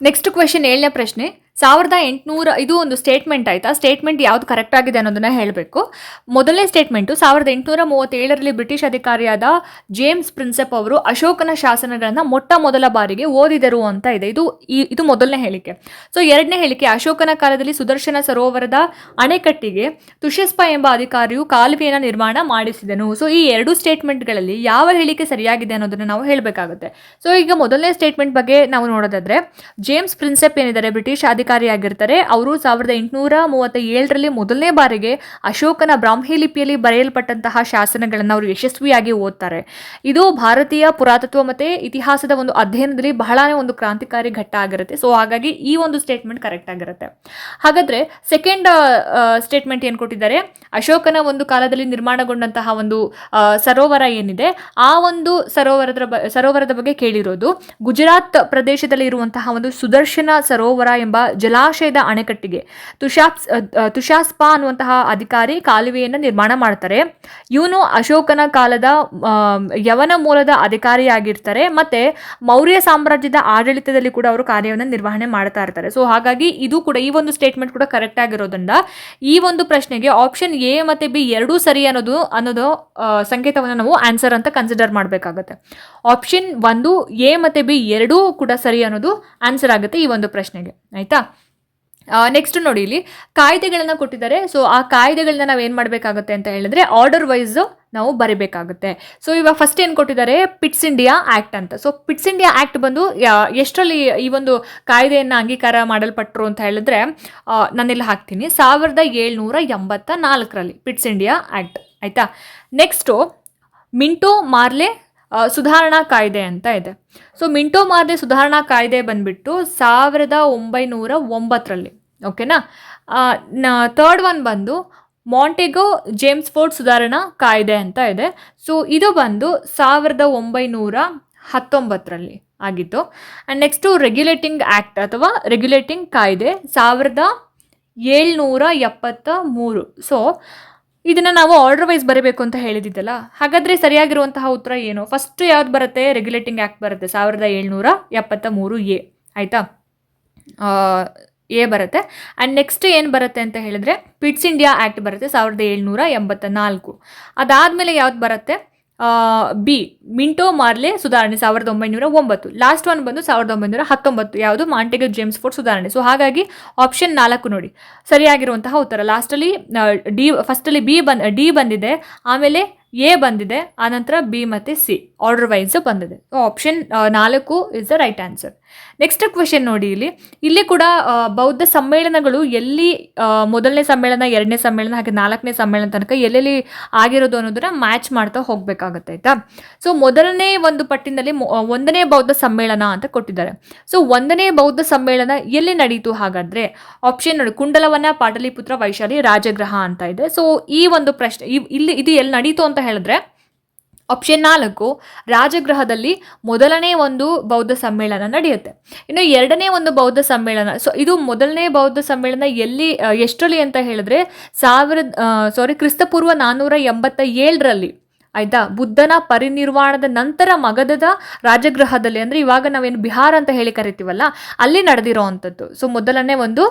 ನೆಕ್ಸ್ಟ್ ಕ್ವೆಶನ್ ಏಳನೇ ಪ್ರಶ್ನೆ. ಸಾವಿರದ ಎಂಟುನೂರ, ಇದು ಒಂದು ಸ್ಟೇಟ್ಮೆಂಟ್ ಆಯಿತಾ? ಸ್ಟೇಟ್ಮೆಂಟ್ ಯಾವ್ದು ಕರೆಕ್ಟ್ ಆಗಿದೆ ಅನ್ನೋದನ್ನ ಹೇಳಬೇಕು. ಮೊದಲನೇ ಸ್ಟೇಟ್ಮೆಂಟು ಸಾವಿರದ ಎಂಟುನೂರ ಮೂವತ್ತೇಳರಲ್ಲಿ ಬ್ರಿಟಿಷ್ ಅಧಿಕಾರಿಯಾದ ಜೇಮ್ಸ್ ಪ್ರಿನ್ಸೆಪ್ ಅವರು ಅಶೋಕನ ಶಾಸನಗಳನ್ನು ಮೊಟ್ಟ ಮೊದಲ ಬಾರಿಗೆ ಓದಿದರು ಅಂತ ಇದೆ. ಇದು ಇದು ಮೊದಲನೇ ಹೇಳಿಕೆ. ಸೊ ಎರಡನೇ ಹೇಳಿಕೆ, ಅಶೋಕನ ಕಾಲದಲ್ಲಿ ಸುದರ್ಶನ ಸರೋವರದ ಅಣೆಕಟ್ಟಿಗೆ ತುಷಸ್ಪ ಎಂಬ ಅಧಿಕಾರಿಯು ಕಾಲುವೆಯನ್ನು ನಿರ್ಮಾಣ ಮಾಡಿಸಿದನು. ಸೊ ಈ ಎರಡು ಸ್ಟೇಟ್ಮೆಂಟ್ಗಳಲ್ಲಿ ಯಾವ ಹೇಳಿಕೆ ಸರಿಯಾಗಿದೆ ಅನ್ನೋದನ್ನು ನಾವು ಹೇಳಬೇಕಾಗುತ್ತೆ. ಸೊ ಈಗ ಮೊದಲನೇ ಸ್ಟೇಟ್ಮೆಂಟ್ ಬಗ್ಗೆ ನಾವು ನೋಡೋದಾದ್ರೆ ಜೇಮ್ಸ್ ಪ್ರಿನ್ಸೆಪ್ ಏನಿದ್ದಾರೆ? ಬ್ರಿಟಿಷ್ ಅಧಿಕಾರಿಯಾಗಿರ್ತಾರೆ. ಅವರು ಸಾವಿರದ ಎಂಟುನೂರ ಮೂವತ್ತ ಏಳರಲ್ಲಿ ಮೊದಲನೇ ಬಾರಿಗೆ ಅಶೋಕನ ಬ್ರಾಹ್ಮಿ ಲಿಪಿಯಲ್ಲಿ ಬರೆಯಲ್ಪಟ್ಟಂತಹ ಶಾಸನಗಳನ್ನು ಅವರು ಯಶಸ್ವಿಯಾಗಿ ಓದ್ತಾರೆ. ಇದು ಭಾರತೀಯ ಪುರಾತತ್ವ ಮತ್ತೆ ಇತಿಹಾಸದ ಒಂದು ಅಧ್ಯಯನದಲ್ಲಿ ಬಹಳನೇ ಒಂದು ಕ್ರಾಂತಿಕಾರಿ ಘಟ್ಟ ಆಗಿರುತ್ತೆ. ಸೊ ಹಾಗಾಗಿ ಈ ಒಂದು ಸ್ಟೇಟ್ಮೆಂಟ್ ಕರೆಕ್ಟ್ ಆಗಿರುತ್ತೆ. ಹಾಗಾದ್ರೆ ಸೆಕೆಂಡ್ ಸ್ಟೇಟ್ಮೆಂಟ್ ಏನು ಕೊಟ್ಟಿದ್ದಾರೆ? ಅಶೋಕನ ಒಂದು ಕಾಲದಲ್ಲಿ ನಿರ್ಮಾಣಗೊಂಡಂತಹ ಒಂದು ಸರೋವರ ಏನಿದೆ? ಆ ಒಂದು ಸರೋವರದ ಸರೋವರದ ಬಗ್ಗೆ ಕೇಳಿರೋದು. ಗುಜರಾತ್ ಪ್ರದೇಶದಲ್ಲಿ ಇರುವಂತಹ ಒಂದು ಸುದರ್ಶನ ಸರೋವರ ಎಂಬ ಜಲಾಶಯದ ಅಣೆಕಟ್ಟಿಗೆ. ತುಷಾಪ್ ತುಷಾಸ್ಪಾ ಅನ್ನುವಂತಹ ಅಧಿಕಾರಿ ಕಾಲುವೆಯನ್ನು ನಿರ್ಮಾಣ ಮಾಡ್ತಾರೆ. ಇವನು ಅಶೋಕನ ಕಾಲದ ಯವನ ಮೂಲದ ಅಧಿಕಾರಿಯಾಗಿರ್ತಾರೆ. ಮತ್ತೆ ಮೌರ್ಯ ಸಾಮ್ರಾಜ್ಯದ ಆಡಳಿತದಲ್ಲಿ ಕೂಡ ಅವರು ಕಾರ್ಯವನ್ನು ನಿರ್ವಹಣೆ ಮಾಡ್ತಾ ಇರ್ತಾರೆ. ಸೊ ಹಾಗಾಗಿ ಇದು ಕೂಡ ಈ ಒಂದು ಸ್ಟೇಟ್ಮೆಂಟ್ ಕೂಡ ಕರೆಕ್ಟ್ ಆಗಿರೋದ್ರಿಂದ ಈ ಒಂದು ಪ್ರಶ್ನೆಗೆ ಆಪ್ಷನ್ ಎ ಮತ್ತೆ ಬಿ ಎರಡೂ ಸರಿ ಅನ್ನೋದು ಅನ್ನೋದು ಸಂಕೇತವನ್ನು ನಾವು ಆನ್ಸರ್ ಅಂತ ಕನ್ಸಿಡರ್ ಮಾಡಬೇಕಾಗುತ್ತೆ. ಆಪ್ಷನ್ ಒಂದು ಎ ಮತ್ತು ಬಿ ಎರಡೂ ಕೂಡ ಸರಿ ಅನ್ನೋದು ಆನ್ಸರ್ ಆಗುತ್ತೆ ಈ ಒಂದು ಪ್ರಶ್ನೆಗೆ, ಆಯಿತಾ? ನೆಕ್ಸ್ಟ್ ನೋಡಿ ಇಲ್ಲಿ, ಕಾಯ್ದೆಗಳನ್ನು ಕೊಟ್ಟಿದ್ದಾರೆ. ಸೊ ಆ ಕಾಯ್ದೆಗಳನ್ನ ನಾವು ಏನು ಮಾಡಬೇಕಾಗುತ್ತೆ ಅಂತ ಹೇಳಿದ್ರೆ ಆರ್ಡರ್ ವೈಸ್ ನಾವು ಬರಿಬೇಕಾಗುತ್ತೆ. ಸೊ ಇವಾಗ ಫಸ್ಟ್ ಏನು ಕೊಟ್ಟಿದ್ದಾರೆ? ಪಿಟ್ಸ್ ಇಂಡಿಯಾ ಆ್ಯಕ್ಟ್ ಅಂತ. ಸೊ ಪಿಟ್ಸ್ ಇಂಡಿಯಾ ಆ್ಯಕ್ಟ್ ಬಂದು ಎಷ್ಟರಲ್ಲಿ ಈ ಒಂದು ಕಾಯ್ದೆಯನ್ನು ಅಂಗೀಕಾರ ಮಾಡಲ್ಪಟ್ಟರು ಅಂತ ಹೇಳಿದ್ರೆ ನಾನಿಲ್ಲಿ ಹಾಕ್ತೀನಿ. ಸಾವಿರದ ಏಳ್ನೂರ ಎಂಬತ್ತ ನಾಲ್ಕರಲ್ಲಿ ಪಿಟ್ಸ್ ಇಂಡಿಯಾ ಆ್ಯಕ್ಟ್ ಆಯಿತಾ? ನೆಕ್ಸ್ಟು ಮಿಂಟೋ ಮಾರ್ಲೆ ಸುಧಾರಣಾ ಕಾಯ್ದೆ ಅಂತ ಇದೆ. ಸೊ ಮಿಂಟೋ ಮಾರ್ಲೆ ಸುಧಾರಣಾ ಕಾಯ್ದೆ ಬಂದ್ಬಿಟ್ಟು ಸಾವಿರದ ಒಂಬೈನೂರ ಒಂಬತ್ತರಲ್ಲಿ ಓಕೆನಾ ಥರ್ಡ್ ಒನ್ ಬಂದು ಮಾಂಟೆಗೋ ಜೇಮ್ಸ್ ಫೋರ್ಡ್ ಸುಧಾರಣಾ ಕಾಯ್ದೆ ಅಂತ ಇದೆ. ಸೊ ಇದು ಬಂದು ಸಾವಿರದ ಒಂಬೈನೂರ ಹತ್ತೊಂಬತ್ತರಲ್ಲಿ ಆಗಿತ್ತು. ಆ್ಯಂಡ್ ನೆಕ್ಸ್ಟು ರೆಗ್ಯುಲೇಟಿಂಗ್ ಆ್ಯಕ್ಟ್ ಅಥವಾ ರೆಗ್ಯುಲೇಟಿಂಗ್ ಕಾಯ್ದೆ ಸಾವಿರದ ಏಳ್ನೂರ ಎಪ್ಪತ್ತ ಮೂರು. ಸೊ ಇದನ್ನು ನಾವು ಆರ್ಡರ್ ವೈಸ್ ಬರೀಬೇಕು ಅಂತ ಹೇಳಿದಿದ್ದಲ್ಲ? ಹಾಗಾದರೆ ಸರಿಯಾಗಿರುವಂತಹ ಉತ್ತರ ಏನು? ಫಸ್ಟ್ ಯಾವ್ದು ಬರುತ್ತೆ? ರೆಗ್ಯುಲೇಟಿಂಗ್ ಆ್ಯಕ್ಟ್ ಬರುತ್ತೆ, ಸಾವಿರದ ಏಳ್ನೂರ ಎಪ್ಪತ್ತ ಮೂರು ಎ. ಆಯಿತಾ? ಎ ಬರುತ್ತೆ. ಆ್ಯಂಡ್ ನೆಕ್ಸ್ಟ್ ಏನು ಬರುತ್ತೆ ಅಂತ ಹೇಳಿದ್ರೆ ಪಿಟ್ಸ್ ಇಂಡಿಯಾ ಆ್ಯಕ್ಟ್ ಬರುತ್ತೆ, ಸಾವಿರದ ಏಳ್ನೂರ ಎಂಬತ್ತ ನಾಲ್ಕು ಅದಾದಮೇಲೆ ಯಾವ್ದು ಬರುತ್ತೆ? ಬಿ, ಮಿಂಟೋ ಮಾರ್ಲೆ ಸುಧಾರಣೆ ಸಾವಿರದ ಒಂಬೈನೂರ ಒಂಬತ್ತು. ಲಾಸ್ಟ್ ಒನ್ ಬಂದು ಸಾವಿರದ ಒಂಬೈನೂರ ಹತ್ತೊಂಬತ್ತು. ಯಾವುದು? ಮಾಂಟೆಗೋ ಜೇಮ್ಸ್ ಫೋರ್ಡ್ ಸುಧಾರಣೆ. ಸೊ ಹಾಗಾಗಿ ಆಪ್ಷನ್ ನಾಲ್ಕು ನೋಡಿ. ಸರಿಯಾಗಿರುವಂತಹ ಉತ್ತರ. ಲಾಸ್ಟಲ್ಲಿ ಡಿ ಫಸ್ಟಲ್ಲಿ ಬಿ ಬಂದ್, ಡಿ ಬಂದಿದೆ, ಆಮೇಲೆ ಎ ಬಂದಿದೆ, ಆನಂತರ ಬಿ ಮತ್ತು ಸಿ. ಆರ್ಡರ್ ವೈಸ್ ಬಂದಿದೆ. ಆಪ್ಷನ್ ನಾಲ್ಕು is the right answer next question ನೋಡಿ ಇಲ್ಲಿ. ಇಲ್ಲಿ ಕೂಡ ಬೌದ್ಧ ಸಮ್ಮೇಳನಗಳು ಎಲ್ಲಿ ಮೊದಲನೇ ಸಮ್ಮೇಳನ, ಎರಡನೇ ಸಮ್ಮೇಳನ, ಹಾಗೆ ನಾಲ್ಕನೇ ಸಮ್ಮೇಳನ ತನಕ ಎಲ್ಲೆಲ್ಲಿ ಆಗಿರೋದು ಅನ್ನೋದನ್ನ ಮ್ಯಾಚ್ ಮಾಡ್ತಾ ಹೋಗ್ಬೇಕಾಗತ್ತೆ, ಆಯ್ತಾ? ಸೊ ಮೊದಲನೇ ಒಂದು ಪಟ್ಟಿನಲ್ಲಿ ಒಂದನೇ ಬೌದ್ಧ ಸಮ್ಮೇಳನ ಅಂತ ಕೊಟ್ಟಿದ್ದಾರೆ. ಸೊ ಒಂದನೇ ಬೌದ್ಧ ಸಮ್ಮೇಳನ ಎಲ್ಲಿ ನಡೀತು ಹಾಗಾದ್ರೆ? ಆಪ್ಷನ್ ನೋಡಿ, ಕುಂಡಲವನ, ಪಾಟಲಿಪುತ್ರ, ವೈಶಾಲಿ, ರಾಜಗ್ರಹ ಅಂತ ಇದೆ. ಸೊ ಈ ಒಂದು ಪ್ರಶ್ನೆ ಇಲ್ಲಿ ಇದು ಎಲ್ಲಿ ನಡೀತು ಅಂತ ಹೇಳಿದ್ರೆ ಆಪ್ಷನ್ ನಾಲ್ಕು, ರಾಜಗೃಹದಲ್ಲಿ ಮೊದಲನೇ ಒಂದು ಬೌದ್ಧ ಸಮ್ಮೇಳನ ನಡೆಯುತ್ತೆ. ಇನ್ನು ಎರಡನೇ ಒಂದು ಬೌದ್ಧ ಸಮ್ಮೇಳನ ಸೊ ಇದು ಮೊದಲನೇ ಬೌದ್ಧ ಸಮ್ಮೇಳನ ಎಲ್ಲಿ, ಎಷ್ಟರಲ್ಲಿ ಅಂತ ಹೇಳಿದ್ರೆ ಸಾವಿರದ ಸಾರಿ ಕ್ರಿಸ್ತಪೂರ್ವ ನಾನ್ನೂರ ಎಂಬತ್ತ ಏಳರಲ್ಲಿ. ಆಯ್ತಾ? ಬುದ್ಧನ ಪರಿನಿರ್ವಾಣದ ನಂತರ ಮಗಧದ ರಾಜಗೃಹದಲ್ಲಿ, ಅಂದರೆ ಇವಾಗ ನಾವೇನು ಬಿಹಾರ ಅಂತ ಹೇಳಿ ಕರಿತೀವಲ್ಲ, ಅಲ್ಲಿ ನಡೆದಿರೋ ಅಂಥದ್ದು ಸೊ ಮೊದಲನೇ ಒಂದು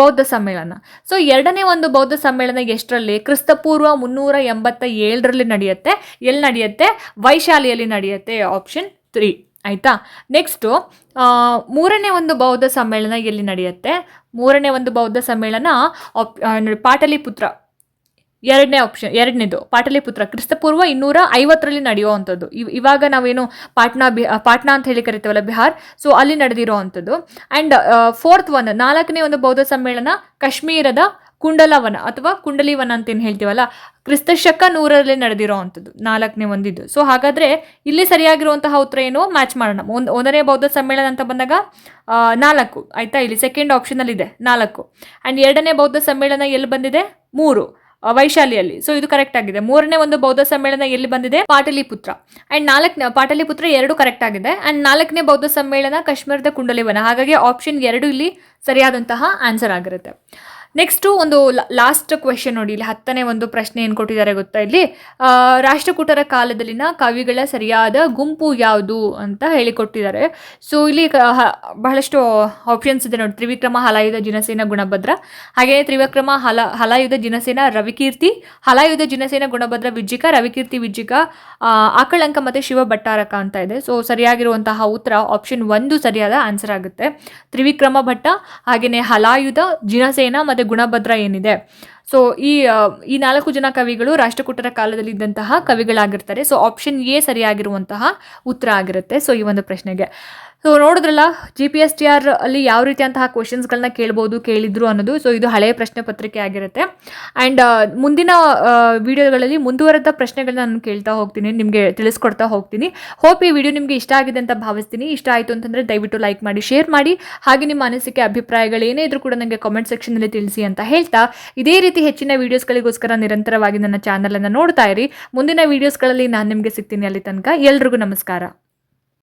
ಬೌದ್ಧ ಸಮ್ಮೇಳನ. ಸೊ ಎರಡನೇ ಒಂದು ಬೌದ್ಧ ಸಮ್ಮೇಳನ ಎಷ್ಟರಲ್ಲಿ? ಕ್ರಿಸ್ತಪೂರ್ವ ಮುನ್ನೂರ ಎಂಬತ್ತ ಏಳರಲ್ಲಿ ನಡೆಯುತ್ತೆ. ಎಲ್ಲಿ ನಡೆಯುತ್ತೆ? ವೈಶಾಲಿಯಲ್ಲಿ ನಡೆಯುತ್ತೆ. ಆಪ್ಷನ್ ತ್ರೀ ಆಯಿತಾ? ನೆಕ್ಸ್ಟು ಮೂರನೇ ಒಂದು ಬೌದ್ಧ ಸಮ್ಮೇಳನ ಎಲ್ಲಿ ನಡೆಯುತ್ತೆ? ಮೂರನೇ ಒಂದು ಬೌದ್ಧ ಸಮ್ಮೇಳನ ಪಾಟಲಿಪುತ್ರ. ಎರಡನೇ ಆಪ್ಷನ್ ಎರಡನೇದು, ಪಾಟಲಿಪುತ್ರ, ಕ್ರಿಸ್ತಪೂರ್ವ ಇನ್ನೂರ ಐವತ್ತರಲ್ಲಿ ನಡೆಯುವಂಥದ್ದು. ಇವ್, ಇವಾಗ ನಾವೇನು ಪಾಟ್ನಾ ಬಿ ಪಾಟ್ನಾ ಅಂತ ಹೇಳಿ ಕರಿತೇವಲ್ಲ ಬಿಹಾರ್ ಸೊ ಅಲ್ಲಿ ನಡೆದಿರೋ ಅಂಥದ್ದು ಆ್ಯಂಡ್ ಫೋರ್ತ್ ಒನ್ ನಾಲ್ಕನೇ ಒಂದು ಬೌದ್ಧ ಸಮ್ಮೇಳನ ಕಾಶ್ಮೀರದ ಕುಂಡಲವನ, ಅಥವಾ ಕುಂಡಲಿವನ ಅಂತ ಏನು ಹೇಳ್ತೀವಲ್ಲ, ಕ್ರಿಸ್ತಶಕ ನೂರರಲ್ಲಿ ನಡೆದಿರೋ ಅಂಥದ್ದು ನಾಲ್ಕನೇ ಒಂದಿದ್ದು. ಸೊ ಹಾಗಾದರೆ ಇಲ್ಲಿ ಸರಿಯಾಗಿರುವಂತಹ ಉತ್ತರ ಏನು? ಮ್ಯಾಚ್ ಮಾಡೋಣ. ಒಂದು, ಒಂದನೇ ಬೌದ್ಧ ಸಮ್ಮೇಳನ ಅಂತ ಬಂದಾಗ ನಾಲ್ಕು. ಆಯಿತಾ? ಇಲ್ಲಿ ಸೆಕೆಂಡ್ ಆಪ್ಷನಲ್ಲಿದೆ ನಾಲ್ಕು. ಆ್ಯಂಡ್ ಎರಡನೇ ಬೌದ್ಧ ಸಮ್ಮೇಳನ ಎಲ್ಲಿ ಬಂದಿದೆ? ಮೂರು. ವೈಶಾಲಿಯಲ್ಲಿ. ಸೊ ಇದು ಕರೆಕ್ಟ್ ಆಗಿದೆ. ಮೂರನೇ ಒಂದು ಬೌದ್ಧ ಸಮ್ಮೇಳನ ಎಲ್ಲಿ ಬಂದಿದೆ? ಪಾಟಲಿಪುತ್ರ. ಅಂಡ್ ನಾಲ್ಕನೇ, ಪಾಟಲಿಪುತ್ರ ಎರಡು ಕರೆಕ್ಟ್ ಆಗಿದೆ. ಅಂಡ್ ನಾಲ್ಕನೇ ಬೌದ್ಧ ಸಮ್ಮೇಳನ ಕಾಶ್ಮೀರದ ಕುಂಡಲಿವನ. ಹಾಗಾಗಿ ಆಪ್ಷನ್ ಎರಡು ಇಲ್ಲಿ ಸರಿಯಾದಂತಹ ಆನ್ಸರ್ ಆಗಿರುತ್ತೆ. ನೆಕ್ಸ್ಟು ಒಂದು ಲಾಸ್ಟ್ ಕ್ವೆಶನ್ ನೋಡಿ, ಇಲ್ಲಿ ಹತ್ತನೇ ಒಂದು ಪ್ರಶ್ನೆ ಏನು ಕೊಟ್ಟಿದ್ದಾರೆ ಗೊತ್ತಾ ಇಲ್ಲಿ? ರಾಷ್ಟ್ರಕೂಟರ ಕಾಲದಲ್ಲಿನ ಕವಿಗಳ ಸರಿಯಾದ ಗುಂಪು ಯಾವುದು ಅಂತ ಹೇಳಿಕೊಟ್ಟಿದ್ದಾರೆ. ಸೊ ಇಲ್ಲಿ ಬಹಳಷ್ಟು ಆಪ್ಷನ್ಸ್ ಇದೆ ನೋಡಿ. ತ್ರಿವಿಕ್ರಮ, ಹಲಾಯುಧ, ಜಿನಸೇನ, ಗುಣಭದ್ರ. ಹಾಗೆಯೇ ತ್ರಿವಿಕ್ರಮ, ಹಲ, ಹಲಾಯುಧ, ಜಿನಸೇನ, ರವಿಕೀರ್ತಿ, ಹಲಾಯುಧ, ಜಿನಸೇನ, ಗುಣಭದ್ರ, ವಿಜ್ಜಿಕ, ರವಿಕೀರ್ತಿ, ವಿಜ್ಜಿಕ ಆಕಳಂಕ ಮತ್ತು ಶಿವ ಭಟ್ಟಾರಕ ಅಂತ ಇದೆ. ಸೊ ಸರಿಯಾಗಿರುವಂತಹ ಉತ್ತರ ಆಪ್ಷನ್ ಒಂದು ಸರಿಯಾದ ಆನ್ಸರ್ ಆಗುತ್ತೆ. ತ್ರಿವಿಕ್ರಮ ಭಟ್ಟ, ಹಾಗೆಯೇ ಹಲಾಯುಧ, ಜಿನಸೇನ ಮತ್ತು ಗುಣಭದ್ರ ಏನಿದೆ. ಸೊ ಈ ಈ ನಾಲ್ಕು ಜನ ಕವಿಗಳು ರಾಷ್ಟ್ರಕೂಟರ ಕಾಲದಲ್ಲಿ ಇದ್ದಂತಹ ಕವಿಗಳಾಗಿರ್ತಾರೆ. ಸೊ ಆಪ್ಷನ್ ಎ ಸರಿಯಾಗಿರುವಂತಹ ಉತ್ತರ ಆಗಿರುತ್ತೆ. ಸೊ ಈ ಒಂದು ಪ್ರಶ್ನೆಗೆ. ಸೊ ನೋಡಿದ್ರಲ್ಲ G P S T R ಅಲ್ಲಿ ಯಾವ ರೀತಿಯಂತಹ ಕ್ವಶನ್ಸ್ಗಳನ್ನ ಕೇಳ್ಬೋದು, ಕೇಳಿದ್ರು ಅನ್ನೋದು. ಸೊ ಇದು ಹಳೆಯ ಪ್ರಶ್ನೆ ಪತ್ರಿಕೆ ಆಗಿರುತ್ತೆ. ಆ್ಯಂಡ್ ಮುಂದಿನ ವಿಡಿಯೋಗಳಲ್ಲಿ ಮುಂದುವರೆದ ಪ್ರಶ್ನೆಗಳನ್ನ ನಾನು ಕೇಳ್ತಾ ಹೋಗ್ತೀನಿ, ನಿಮಗೆ ತಿಳಿಸ್ಕೊಡ್ತಾ ಹೋಗ್ತೀನಿ. ಹೋಪ್ ಈ ವಿಡಿಯೋ ನಿಮಗೆ ಇಷ್ಟ ಆಗಿದೆ ಅಂತ ಭಾವಿಸ್ತೀನಿ. ಇಷ್ಟ ಆಯಿತು ಅಂತಂದರೆ ದಯವಿಟ್ಟು ಲೈಕ್ ಮಾಡಿ ಶೇರ್ ಮಾಡಿ. ಹಾಗೆ ನಿಮ್ಮ ಅನಿಸಿಕೆ, ಅಭಿಪ್ರಾಯಗಳು ಏನೇ ಇದ್ರೂ ಕೂಡ ನನಗೆ ಕಾಮೆಂಟ್ ಸೆಕ್ಷನಲ್ಲಿ ತಿಳಿಸಿ ಅಂತ ಹೇಳ್ತಾ, ಇದೇ ರೀತಿ ಹೆಚ್ಚಿನ ವೀಡಿಯೋಸ್ಗಳಿಗೋಸ್ಕರ ನಿರಂತರವಾಗಿ ನನ್ನ ಚಾನಲನ್ನು ನೋಡ್ತಾ ಇರಿ. ಮುಂದಿನ ವೀಡಿಯೋಸ್ಗಳಲ್ಲಿ ನಾನು ನಿಮಗೆ ಸಿಗ್ತೀನಿ ಅಲ್ಲಿ ತನಕ. ಎಲ್ರಿಗೂ ನಮಸ್ಕಾರ.